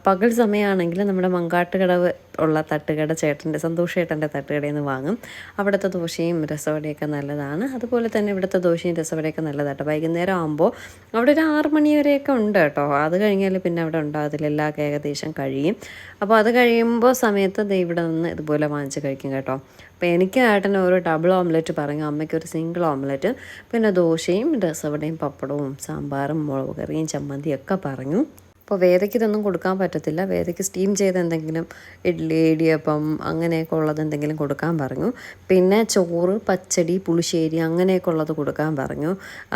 പകൽ സമയമാണെങ്കിൽ നമ്മുടെ മങ്കാട്ടുകടവ് ഉള്ള തട്ടുകട ചേട്ടന്റെ സന്തോഷ് ചേട്ടന്റെ തട്ടുകടയിൽ നിന്ന് വാങ്ങും. അവിടുത്തെ ദോശയും രസവടയൊക്കെ നല്ലതാണ്. അതുപോലെ തന്നെ ഇവിടുത്തെ ദോശയും രസവടയൊക്കെ നല്ലതാട്ടോ. വൈകുന്നേരം ആകുമ്പോൾ അവിടെ ഒരു ആറ് മണി വരെയൊക്കെ ഉണ്ട് കേട്ടോ. അത് കഴിഞ്ഞാൽ പിന്നെ അവിടെ ഉണ്ടാകത്തില്ല ഏകദേശം കഴിയും. അപ്പോൾ അത് കഴിയുമ്പോൾ സമയത്ത് ഇവിടെ നിന്ന് ഇതുപോലെ വാങ്ങിച്ച് കഴിക്കും കേട്ടോ. അപ്പോൾ എനിക്ക് ഏട്ടന് ഒരു ഡബിൾ ഓംലെറ്റ് പറഞ്ഞു അമ്മയ്ക്ക് ഒരു സിംഗിൾ ഓംലെറ്റ് പിന്നെ ദോശയും രസവടയും പപ്പടവും സാമ്പാറും മുളക് കറിയും ചമ്മന്തിയും ഒക്കെ പറഞ്ഞു. അപ്പോൾ വേദയ്ക്ക് ഇതൊന്നും കൊടുക്കാൻ പറ്റത്തില്ല. വേദയ്ക്ക് സ്റ്റീം ചെയ്ത എന്തെങ്കിലും ഇഡ്ഡലി ഇടിയപ്പം അങ്ങനെയൊക്കെ ഉള്ളത് എന്തെങ്കിലും കൊടുക്കാൻ പറഞ്ഞു. പിന്നെ ചോറ് പച്ചടി പുളിശ്ശേരി അങ്ങനെയൊക്കെ ഉള്ളത് കൊടുക്കാൻ പറഞ്ഞു.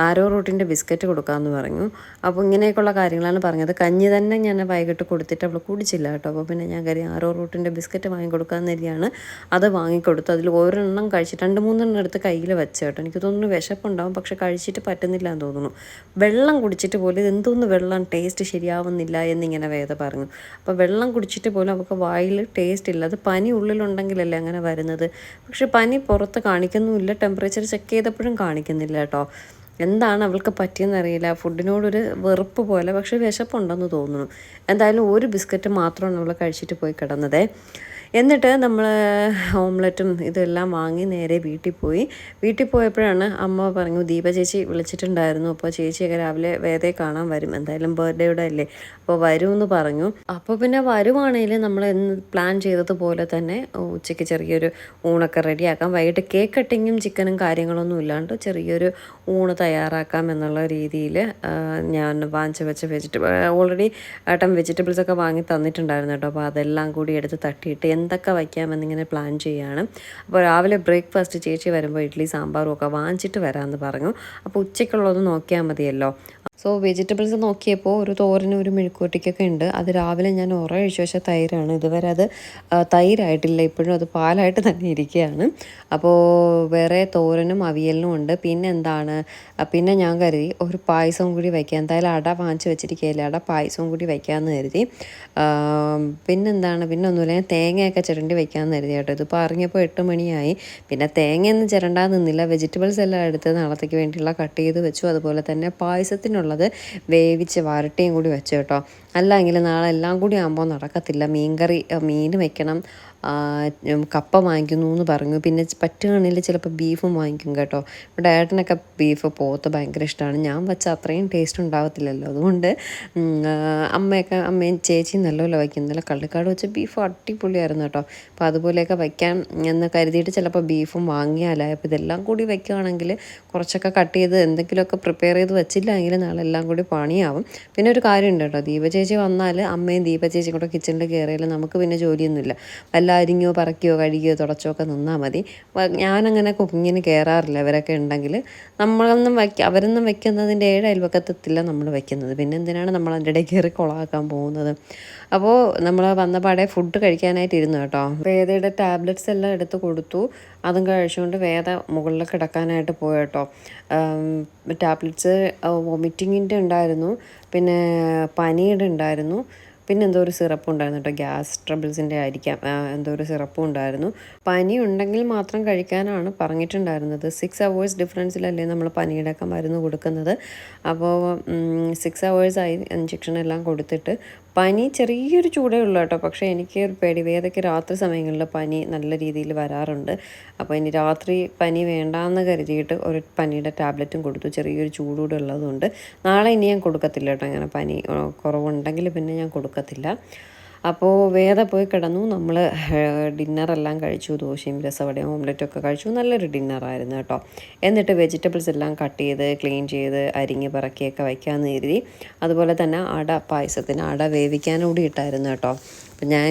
ആരോ റൂട്ടിന്റെ ബിസ്ക്കറ്റ് കൊടുക്കാമെന്ന് പറഞ്ഞു. അപ്പോൾ ഇങ്ങനെയൊക്കെയുള്ള കാര്യങ്ങളാണ് പറഞ്ഞത്. കഞ്ഞി തന്നെ ഞാൻ വൈകിട്ട് കൊടുത്തിട്ട് അവൾ കുടിച്ചില്ല കേട്ടോ. അപ്പോൾ പിന്നെ ഞാൻ കരുതി ആരോ റൂട്ടിന്റെ ബിസ്ക്കറ്റ് വാങ്ങിക്കൊടുക്കാമെന്ന് കൊടുക്കാമെന്ന് കരുതിയാണ് അത് വാങ്ങിക്കൊടുത്തു അതിൽ ഒരെണ്ണം കഴിച്ചിട്ട് രണ്ട് മൂന്നെണ്ണം എടുത്ത് കയ്യിൽ വെച്ച കേട്ടോ. എനിക്ക് തോന്നുന്നു വിശപ്പുണ്ടാവും. പക്ഷെ കഴിച്ചിട്ട് പറ്റുന്നില്ല എന്ന് തോന്നുന്നു. വെള്ളം കുടിച്ചിട്ട് പോലും ഇത് എന്തോന്ന് വെള്ളം ടേസ്റ്റ് ശരിയാവുന്നില്ല. എന്നിങ്ങനെ വേദ പറഞ്ഞു. അപ്പോൾ വെള്ളം കുടിച്ചിട്ട് പോലും അവൾക്ക് വായിൽ ടേസ്റ്റ് ഇല്ല. അത് പനി ഉള്ളിലുണ്ടെങ്കിലല്ലേ അങ്ങനെ വരുന്നത്. പക്ഷെ പനി പുറത്ത് കാണിക്കുന്നുമില്ല. ടെമ്പറേച്ചർ ചെക്ക് ചെയ്തപ്പോഴും കാണിക്കുന്നില്ല കേട്ടോ. എന്താണ് അവൾക്ക് പറ്റിയെന്നറിയില്ല ഫുഡിനോടൊരു വെറുപ്പ് പോലെ പക്ഷേ വിശപ്പുണ്ടെന്ന് തോന്നുന്നു. എന്തായാലും ഒരു ബിസ്ക്കറ്റ് മാത്രമാണ് അവൾ കഴിച്ചിട്ട് പോയി കിടന്നതേ. എന്നിട്ട് നമ്മൾ ഓംലറ്റും ഇതെല്ലാം വാങ്ങി നേരെ വീട്ടിൽ പോയി. വീട്ടിൽ പോയപ്പോഴാണ് അമ്മ പറഞ്ഞു ദീപ ചേച്ചി വിളിച്ചിട്ടുണ്ടായിരുന്നു. അപ്പോൾ ചേച്ചിയൊക്കെ രാവിലെ വേറെ കാണാൻ വരും. എന്തായാലും ബർത്ത്ഡേയുടെ അല്ലേ? അപ്പോൾ വരുമെന്ന് പറഞ്ഞു. അപ്പോൾ പിന്നെ വരുവാണെങ്കിൽ നമ്മൾ എന്ന് പ്ലാൻ ചെയ്തതുപോലെ തന്നെ ഉച്ചയ്ക്ക് ചെറിയൊരു ഊണൊക്കെ റെഡിയാക്കാം. വൈകിട്ട് കേക്ക് കട്ടിങ്ങും ചിക്കനും കാര്യങ്ങളൊന്നും ഇല്ലാണ്ട് ചെറിയൊരു ഊണ് തയ്യാറാക്കാം എന്നുള്ള രീതിയിൽ ഞാൻ വാങ്ങിച്ച് വെച്ച വെജിറ്റബിൾ ഓൾറെഡി ഏട്ടൻ വെജിറ്റബിൾസ് ഒക്കെ വാങ്ങി തന്നിട്ടുണ്ടായിരുന്നു കേട്ടോ. അപ്പോൾ അതെല്ലാം കൂടി എടുത്ത് തട്ടിയിട്ട് എന്തൊക്കെ വയ്ക്കാമെന്നിങ്ങനെ പ്ലാൻ ചെയ്യുകയാണ് അപ്പോൾ രാവിലെ ബ്രേക്ക്ഫാസ്റ്റ് ചേച്ചി വരുമ്പോൾ ഇഡ്ഡലി സാമ്പാറും ഒക്കെ വാങ്ങിച്ചിട്ട് വരാമെന്ന് പറഞ്ഞു. അപ്പോൾ ഉച്ചയ്ക്കുള്ളത് നോക്കിയാൽ മതിയല്ലോ. സോ വെജിറ്റബിൾസ് നോക്കിയപ്പോൾ ഒരു തോരനും ഒരു മെഴുക്കുവട്ടിക്കൊക്കെ ഉണ്ട്. അത് രാവിലെ ഞാൻ ഉറ ഒഴിച്ചു വെച്ച തൈരാണ്. ഇതുവരെ അത് തൈരായിട്ടില്ല. ഇപ്പോഴും അത് പാലായിട്ട് തന്നെ ഇരിക്കുകയാണ് അപ്പോൾ വേറെ തോരനും അവിയലിനും ഉണ്ട്. പിന്നെ എന്താണ്? പിന്നെ ഞാൻ കരുതി ഒരു പായസം കൂടി വയ്ക്കാം. എന്തായാലും അട വാങ്ങിച്ച് വെച്ചിരിക്കുകയില്ല. അട പായസവും കൂടി വയ്ക്കാമെന്ന് കരുതി. പിന്നെന്താണ് പിന്നെ ഒന്നുമില്ല. ഞാൻ തേങ്ങയൊക്കെ ചിരണ്ടി വയ്ക്കാമെന്ന് കരുതി കേട്ടോ. ഇതിപ്പോൾ അറിഞ്ഞപ്പോൾ എട്ട് മണിയായി. പിന്നെ തേങ്ങയൊന്നും ചിരണ്ടാ നിന്നില്ല. വെജിറ്റബിൾസ് എല്ലാം എടുത്ത് നാളത്തേക്ക് വേണ്ടിയുള്ള കട്ട് ചെയ്ത് വെച്ചു. അതുപോലെ തന്നെ പായസത്തിനുള്ളത് വേവിച്ച് വരട്ടിയും കൂടി വെച്ചു കേട്ടോ. അല്ലെങ്കിൽ നാളെ എല്ലാം കൂടി ആകുമ്പോൾ നടക്കത്തില്ല. മീൻകറി മീൻ വെക്കണം. കപ്പ വാങ്ങിക്കുന്നു എന്ന് പറഞ്ഞു. പിന്നെ പറ്റുകയാണെങ്കിൽ ചിലപ്പോൾ ബീഫും വാങ്ങിക്കും കേട്ടോ. ഇവിടെ ഏട്ടനൊക്കെ ബീഫ് പോത്ത് ഭയങ്കര ഇഷ്ടമാണ് ഞാൻ വെച്ച അത്രയും ടേസ്റ്റ് ഉണ്ടാകത്തില്ലല്ലോ അതുകൊണ്ട് അമ്മയൊക്കെ അമ്മയും ചേച്ചിയും നല്ലപോലെ വയ്ക്കും. ഇന്നലെ കള്ളിക്കാട് വെച്ച ബീഫ് അടിപൊളിയായിരുന്നു കേട്ടോ. അപ്പോൾ അതുപോലെയൊക്കെ വയ്ക്കാൻ എന്ന് കരുതിയിട്ട് ചിലപ്പോൾ ബീഫും വാങ്ങിയാലായ അപ്പോൾ ഇതെല്ലാം കൂടി വെക്കുകയാണെങ്കിൽ കുറച്ചൊക്കെ കട്ട് ചെയ്ത് എന്തെങ്കിലുമൊക്കെ പ്രിപ്പയർ ചെയ്ത് വെച്ചില്ല എങ്കിൽ നാളെ എല്ലാം കൂടി പണിയാവും. പിന്നെ ഒരു കാര്യമുണ്ട് കേട്ടോ. ദീപ ചേച്ചി വന്നാൽ അമ്മയും ദീപ ചേച്ചി കൂടെ കിച്ചണിൽ കയറിയാൽ നമുക്ക് പിന്നെ ജോലിയൊന്നുമില്ല. വല്ല അരിഞ്ഞോ പറക്കിയോ കഴുകിയോ തുടച്ചോ ഒക്കെ നിന്നാൽ മതി. ഞാനങ്ങനെ കുക്കിങ്ങിന് കയറാറില്ല ഇവരൊക്കെ ഉണ്ടെങ്കിൽ നമ്മളൊന്നും വയ്ക്ക അവരൊന്നും വെക്കുന്നതിന്റെ ഏഴ് അയൽവക്കത്തെത്തില്ല നമ്മൾ വെക്കുന്നത്. പിന്നെ എന്തിനാണ് നമ്മൾ അതിന്റെ ഇടയിൽ കയറി കൊളാക്കാൻ പോകുന്നത്? അപ്പോൾ നമ്മൾ വന്ന പാടെ ഫുഡ് കഴിക്കാനായിട്ട് ഇരുന്നു കേട്ടോ. വേദയുടെ ടാബ്ലറ്റ്സ് എല്ലാം എടുത്ത് കൊടുത്തു. അതും കഴിച്ചുകൊണ്ട് വേദ മുകളിൽ കിടക്കാനായിട്ട് പോയി കേട്ടോ. ടാബ്ലറ്റ്സ് വൊമിറ്റിങ്ങിന്റെ ഉണ്ടായിരുന്നു. പിന്നെ പനിയുടെ ഉണ്ടായിരുന്നു പിന്നെ എന്തോ ഒരു സിറപ്പ് ഉണ്ടായിരുന്നു കേട്ടോ. ഗ്യാസ് ട്രബിൾസിന്റെ ആയിരിക്കാം എന്തോ ഒരു സിറപ്പും ഉണ്ടായിരുന്നു പനി ഉണ്ടെങ്കിൽ മാത്രം കഴിക്കാനാണ് പറഞ്ഞിട്ടുണ്ടായിരുന്നത്. സിക്സ് അവേഴ്സ് ഡിഫറൻസിലല്ലേ നമ്മൾ പനിയുടെയൊക്കെ മരുന്ന് കൊടുക്കുന്നത്. അപ്പോൾ സിക്സ് അവേഴ്സായി ഇഞ്ചക്ഷൻ എല്ലാം കൊടുത്തിട്ട് പനി ചെറിയൊരു ചൂടേ ഉള്ളൂ കേട്ടോ. പക്ഷേ എനിക്ക് ഒരു പേടി വേദയ്ക്ക് രാത്രി സമയങ്ങളിൽ പനി നല്ല രീതിയിൽ വരാറുണ്ട്. അപ്പോൾ ഇനി രാത്രി പനി വേണ്ടാന്ന് കരുതിയിട്ട് ഒരു പനിയുടെ ടാബ്ലറ്റും കൊടുത്തു. ചെറിയൊരു ചൂടൂടെ ഉള്ളതുകൊണ്ട്. നാളെ ഇനി ഞാൻ കൊടുക്കത്തില്ല കേട്ടോ. അങ്ങനെ പനി കുറവുണ്ടെങ്കിൽ പിന്നെ ഞാൻ കൊടുക്കത്തില്ല. അപ്പോൾ വേറെ പോയി കിടന്നു. നമ്മൾ ഡിന്നറെല്ലാം കഴിച്ചു. ദോശയും രസവടയും ഓംലെറ്റും ഒക്കെ കഴിച്ചു. നല്ലൊരു ഡിന്നറായിരുന്നു കേട്ടോ. എന്നിട്ട് വെജിറ്റബിൾസ് എല്ലാം കട്ട് ചെയ്ത് ക്ലീൻ ചെയ്ത് അരിഞ്ഞ് പറക്കിയൊക്കെ വയ്ക്കാമെന്ന് കരുതി. അതുപോലെ തന്നെ അട പായസത്തിന് അട വേവിക്കാനും കൂടി ഇട്ടായിരുന്നു കേട്ടോ. അപ്പം ഞാൻ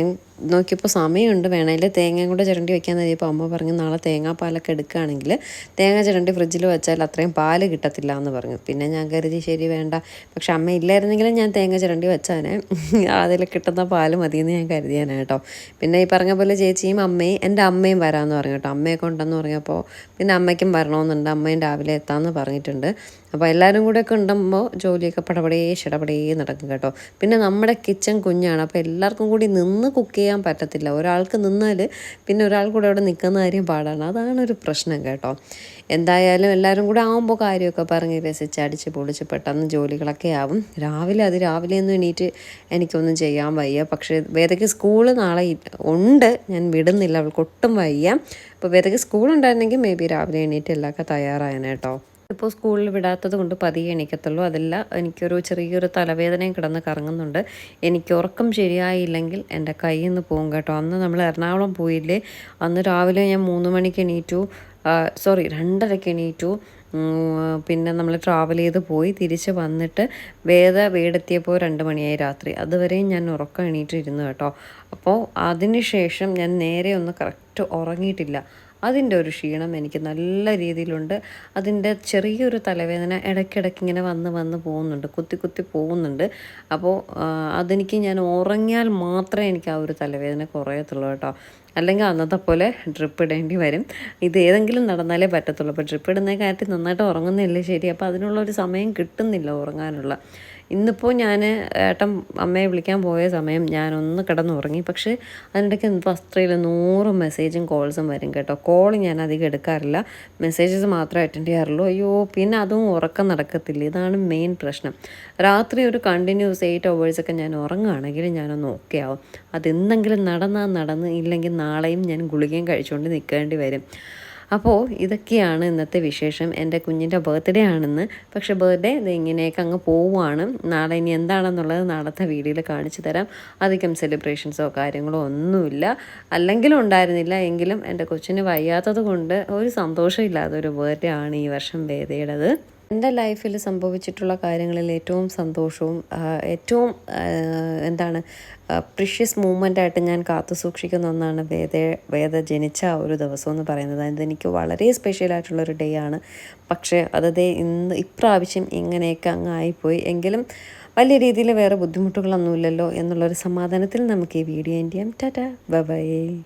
നോക്കിയപ്പോൾ സമയമുണ്ട്. വേണമെങ്കിൽ തേങ്ങയും കൂടെ ചിരണ്ടി വെക്കാൻ കഴിയപ്പോൾ അമ്മ പറഞ്ഞു നാളെ തേങ്ങാപ്പാലൊക്കെ എടുക്കുകയാണെങ്കിൽ തേങ്ങ ചിരണ്ടി ഫ്രിഡ്ജിൽ വെച്ചാൽ അത്രയും പാൽ കിട്ടത്തില്ല എന്ന് പറഞ്ഞു. പിന്നെ ഞാൻ കരുതി ശരി വേണ്ട. പക്ഷെ അമ്മ ഇല്ലായിരുന്നെങ്കിലും ഞാൻ തേങ്ങ ചിരണ്ടി വെച്ചാനേ. അതിൽ കിട്ടുന്ന പാൽ മതിയെന്ന് ഞാൻ കരുതിയാനെ കേട്ടോ. പിന്നെ ഈ പറഞ്ഞ പോലെ ചേച്ചിയും അമ്മയും എന്റെ അമ്മയും വരാമെന്ന് പറഞ്ഞു കേട്ടോ. അമ്മയെ കൊണ്ടെന്ന് പറഞ്ഞപ്പോൾ പിന്നെ അമ്മയ്ക്കും വരണമെന്നുണ്ട്. അമ്മയും രാവിലെ എത്താമെന്ന് പറഞ്ഞിട്ടുണ്ട്. അപ്പോൾ എല്ലാവരും കൂടെ ഒക്കെ ഉണ്ടാകുമ്പോൾ ജോലിയൊക്കെ പടപടേ ഷടപടേ നടക്കും കേട്ടോ. പിന്നെ നമ്മുടെ കിച്ചൺ കുഞ്ഞാണ്. അപ്പോൾ എല്ലാവർക്കും കൂടി നിന്ന് കുക്ക് ചെയ്യാൻ പറ്റത്തില്ല. ഒരാൾക്ക് നിന്നാൽ പിന്നെ ഒരാൾ കൂടെ അവിടെ നിൽക്കുന്ന കാര്യം പാടാണ്. അതാണ് ഒരു പ്രശ്നം കേട്ടോ. എന്തായാലും എല്ലാവരും കൂടെ ആകുമ്പോൾ കാര്യമൊക്കെ പറഞ്ഞ് രസിച്ച് അടിച്ച് പൊളിച്ച് പെട്ടെന്ന് ജോലികളൊക്കെ ആവും. രാവിലെ അത് രാവിലെ ഒന്നും എണീറ്റ് എനിക്കൊന്നും ചെയ്യാൻ വയ്യ. പക്ഷേ വേദയ്ക്ക് സ്കൂൾ നാളെ ഉണ്ട്. ഞാൻ വിടുന്നില്ല. അവൾക്ക് ഒട്ടും വയ്യ. അപ്പോൾ വേദയ്ക്ക് സ്കൂൾ ഉണ്ടായിരുന്നെങ്കിൽ മേ ബി രാവിലെ എണീറ്റ് എല്ലാമൊക്കെ തയ്യാറായനെ കേട്ടോ. ഇപ്പോൾ സ്കൂളിൽ വിടാത്തത് കൊണ്ട് പതിയെ എണീക്കത്തുള്ളൂ. അതല്ല എനിക്കൊരു ചെറിയൊരു തലവേദനയും കിടന്ന് കറങ്ങുന്നുണ്ട്. എനിക്ക് ഉറക്കം ശരിയായില്ലെങ്കിൽ എന്റെ കയ്യിൽ നിന്ന് പോകും കേട്ടോ. അന്ന് നമ്മൾ എറണാകുളം പോയില്ലേ? അന്ന് രാവിലെ ഞാൻ മൂന്ന് മണിക്ക് എണീറ്റു. സോറി രണ്ടരയ്ക്ക് എണീറ്റു. പിന്നെ നമ്മൾ ട്രാവൽ ചെയ്ത് പോയി. തിരിച്ച് വന്നിട്ട് വേദ വീടെത്തിയപ്പോൾ രണ്ട് മണിയായി രാത്രി. അതുവരെയും ഞാൻ ഉറക്കം എണീറ്റിരുന്നു കേട്ടോ. അപ്പോൾ അതിന് ശേഷം ഞാൻ നേരെ ഒന്ന് കറക്റ്റ് ഉറങ്ങിയിട്ടില്ല. അതിന്റെ ഒരു ക്ഷീണം എനിക്ക് നല്ല രീതിയിലുണ്ട്. അതിന്റെ ചെറിയൊരു തലവേദന ഇടയ്ക്കിടയ്ക്ക് ഇങ്ങനെ വന്ന് വന്ന് പോകുന്നുണ്ട്. കുത്തി കുത്തി പോകുന്നുണ്ട്. അപ്പോൾ അതെനിക്ക് ഞാൻ ഉറങ്ങിയാൽ മാത്രമേ എനിക്ക് ആ ഒരു തലവേദന കുറയത്തുള്ളൂ കേട്ടോ. അല്ലെങ്കിൽ അന്നത്തെ പോലെ ഡ്രിപ്പ് ഇടേണ്ടി വരും. ഇത് ഏതെങ്കിലും നടന്നാലേ പറ്റത്തുള്ളൂ. അപ്പോൾ ഡ്രിപ്പ് ഇടുന്ന കാര്യത്തിൽ നന്നായിട്ട് ഉറങ്ങുന്നില്ല ശരി. അപ്പോൾ അതിനുള്ള ഒരു സമയം കിട്ടുന്നില്ല ഉറങ്ങാനുള്ള. ഇന്നിപ്പോൾ ഞാൻ ഏട്ടൻ അമ്മയെ വിളിക്കാൻ പോയ സമയം ഞാനൊന്ന് കിടന്നുറങ്ങി. പക്ഷേ അതിനിടയ്ക്ക് വസ്ത്രയിൽ നൂറ് മെസ്സേജും കോൾസും വരും കേട്ടോ. കോൾ ഞാൻ അധികം എടുക്കാറില്ല. മെസ്സേജസ് മാത്രമേ അറ്റൻഡ് ചെയ്യാറുള്ളൂ. അയ്യോ പിന്നെ അതും ഉറക്കം നടക്കത്തില്ല. ഇതാണ് മെയിൻ പ്രശ്നം. രാത്രി ഒരു കണ്ടിന്യൂസ് എയ്റ്റ് അവേഴ്സൊക്കെ ഞാൻ ഉറങ്ങുകയാണെങ്കിൽ ഞാനൊന്ന് ഓക്കെ ആവും. അതെന്തെങ്കിലും നടന്നാൽ നടന്ന് ഇല്ലെങ്കിൽ നാളെയും ഞാൻ ഗുളികയും കഴിച്ചുകൊണ്ട് നിൽക്കേണ്ടി വരും. അപ്പോൾ ഇതൊക്കെയാണ് ഇന്നത്തെ വിശേഷം. എന്റെ കുഞ്ഞിന്റെ ബർത്ത്ഡേ ആണെന്ന്. പക്ഷേ ബർത്ത്ഡേ ഇത് ഇങ്ങനെയൊക്കെ അങ്ങ് പോവുകയാണ് നാളെ ഇനി എന്താണെന്നുള്ളത് നാളത്തെ വീഡിയോയിൽ കാണിച്ചു തരാം. അധികം സെലിബ്രേഷൻസോ കാര്യങ്ങളോ ഒന്നുമില്ല. അല്ലെങ്കിലും ഉണ്ടായിരുന്നില്ല. എങ്കിലും എന്റെ കൊച്ചിന് വയ്യാത്തത് കൊണ്ട് ഒരു സന്തോഷമില്ലാത്ത ഒരു ബർത്ത്ഡേ ആണ് ഈ വർഷം വേദയുടേത് എന്റെ ലൈഫിൽ സംഭവിച്ചിട്ടുള്ള കാര്യങ്ങളിൽ ഏറ്റവും സന്തോഷവും ഏറ്റവും എന്താണ് പ്രിഷ്യസ് മൂമെന്റ് ആയിട്ട് ഞാൻ കാത്തു സൂക്ഷിക്കുന്ന ഒന്നാണ് വേദ വേദ ജനിച്ച ഒരു ദിവസം എന്ന് പറയുന്നത്. അതെനിക്ക് വളരെ സ്പെഷ്യൽ ആയിട്ടുള്ള ഒരു ഡേ ആണ്. പക്ഷേ അതേ ഇന്ന് ഇപ്രാവശ്യം ഇങ്ങനെയൊക്കെ അങ്ങ് ആയിപ്പോയി. എങ്കിലും വലിയ രീതിയിൽ വേറെ ബുദ്ധിമുട്ടുകളൊന്നുമില്ലല്ലോ എന്നുള്ളൊരു സമാധാനത്തിൽ നമുക്ക് ഈ വീഡിയോ എന്റെ ചെയ്യാം. ടാറ്റ. ബൈ.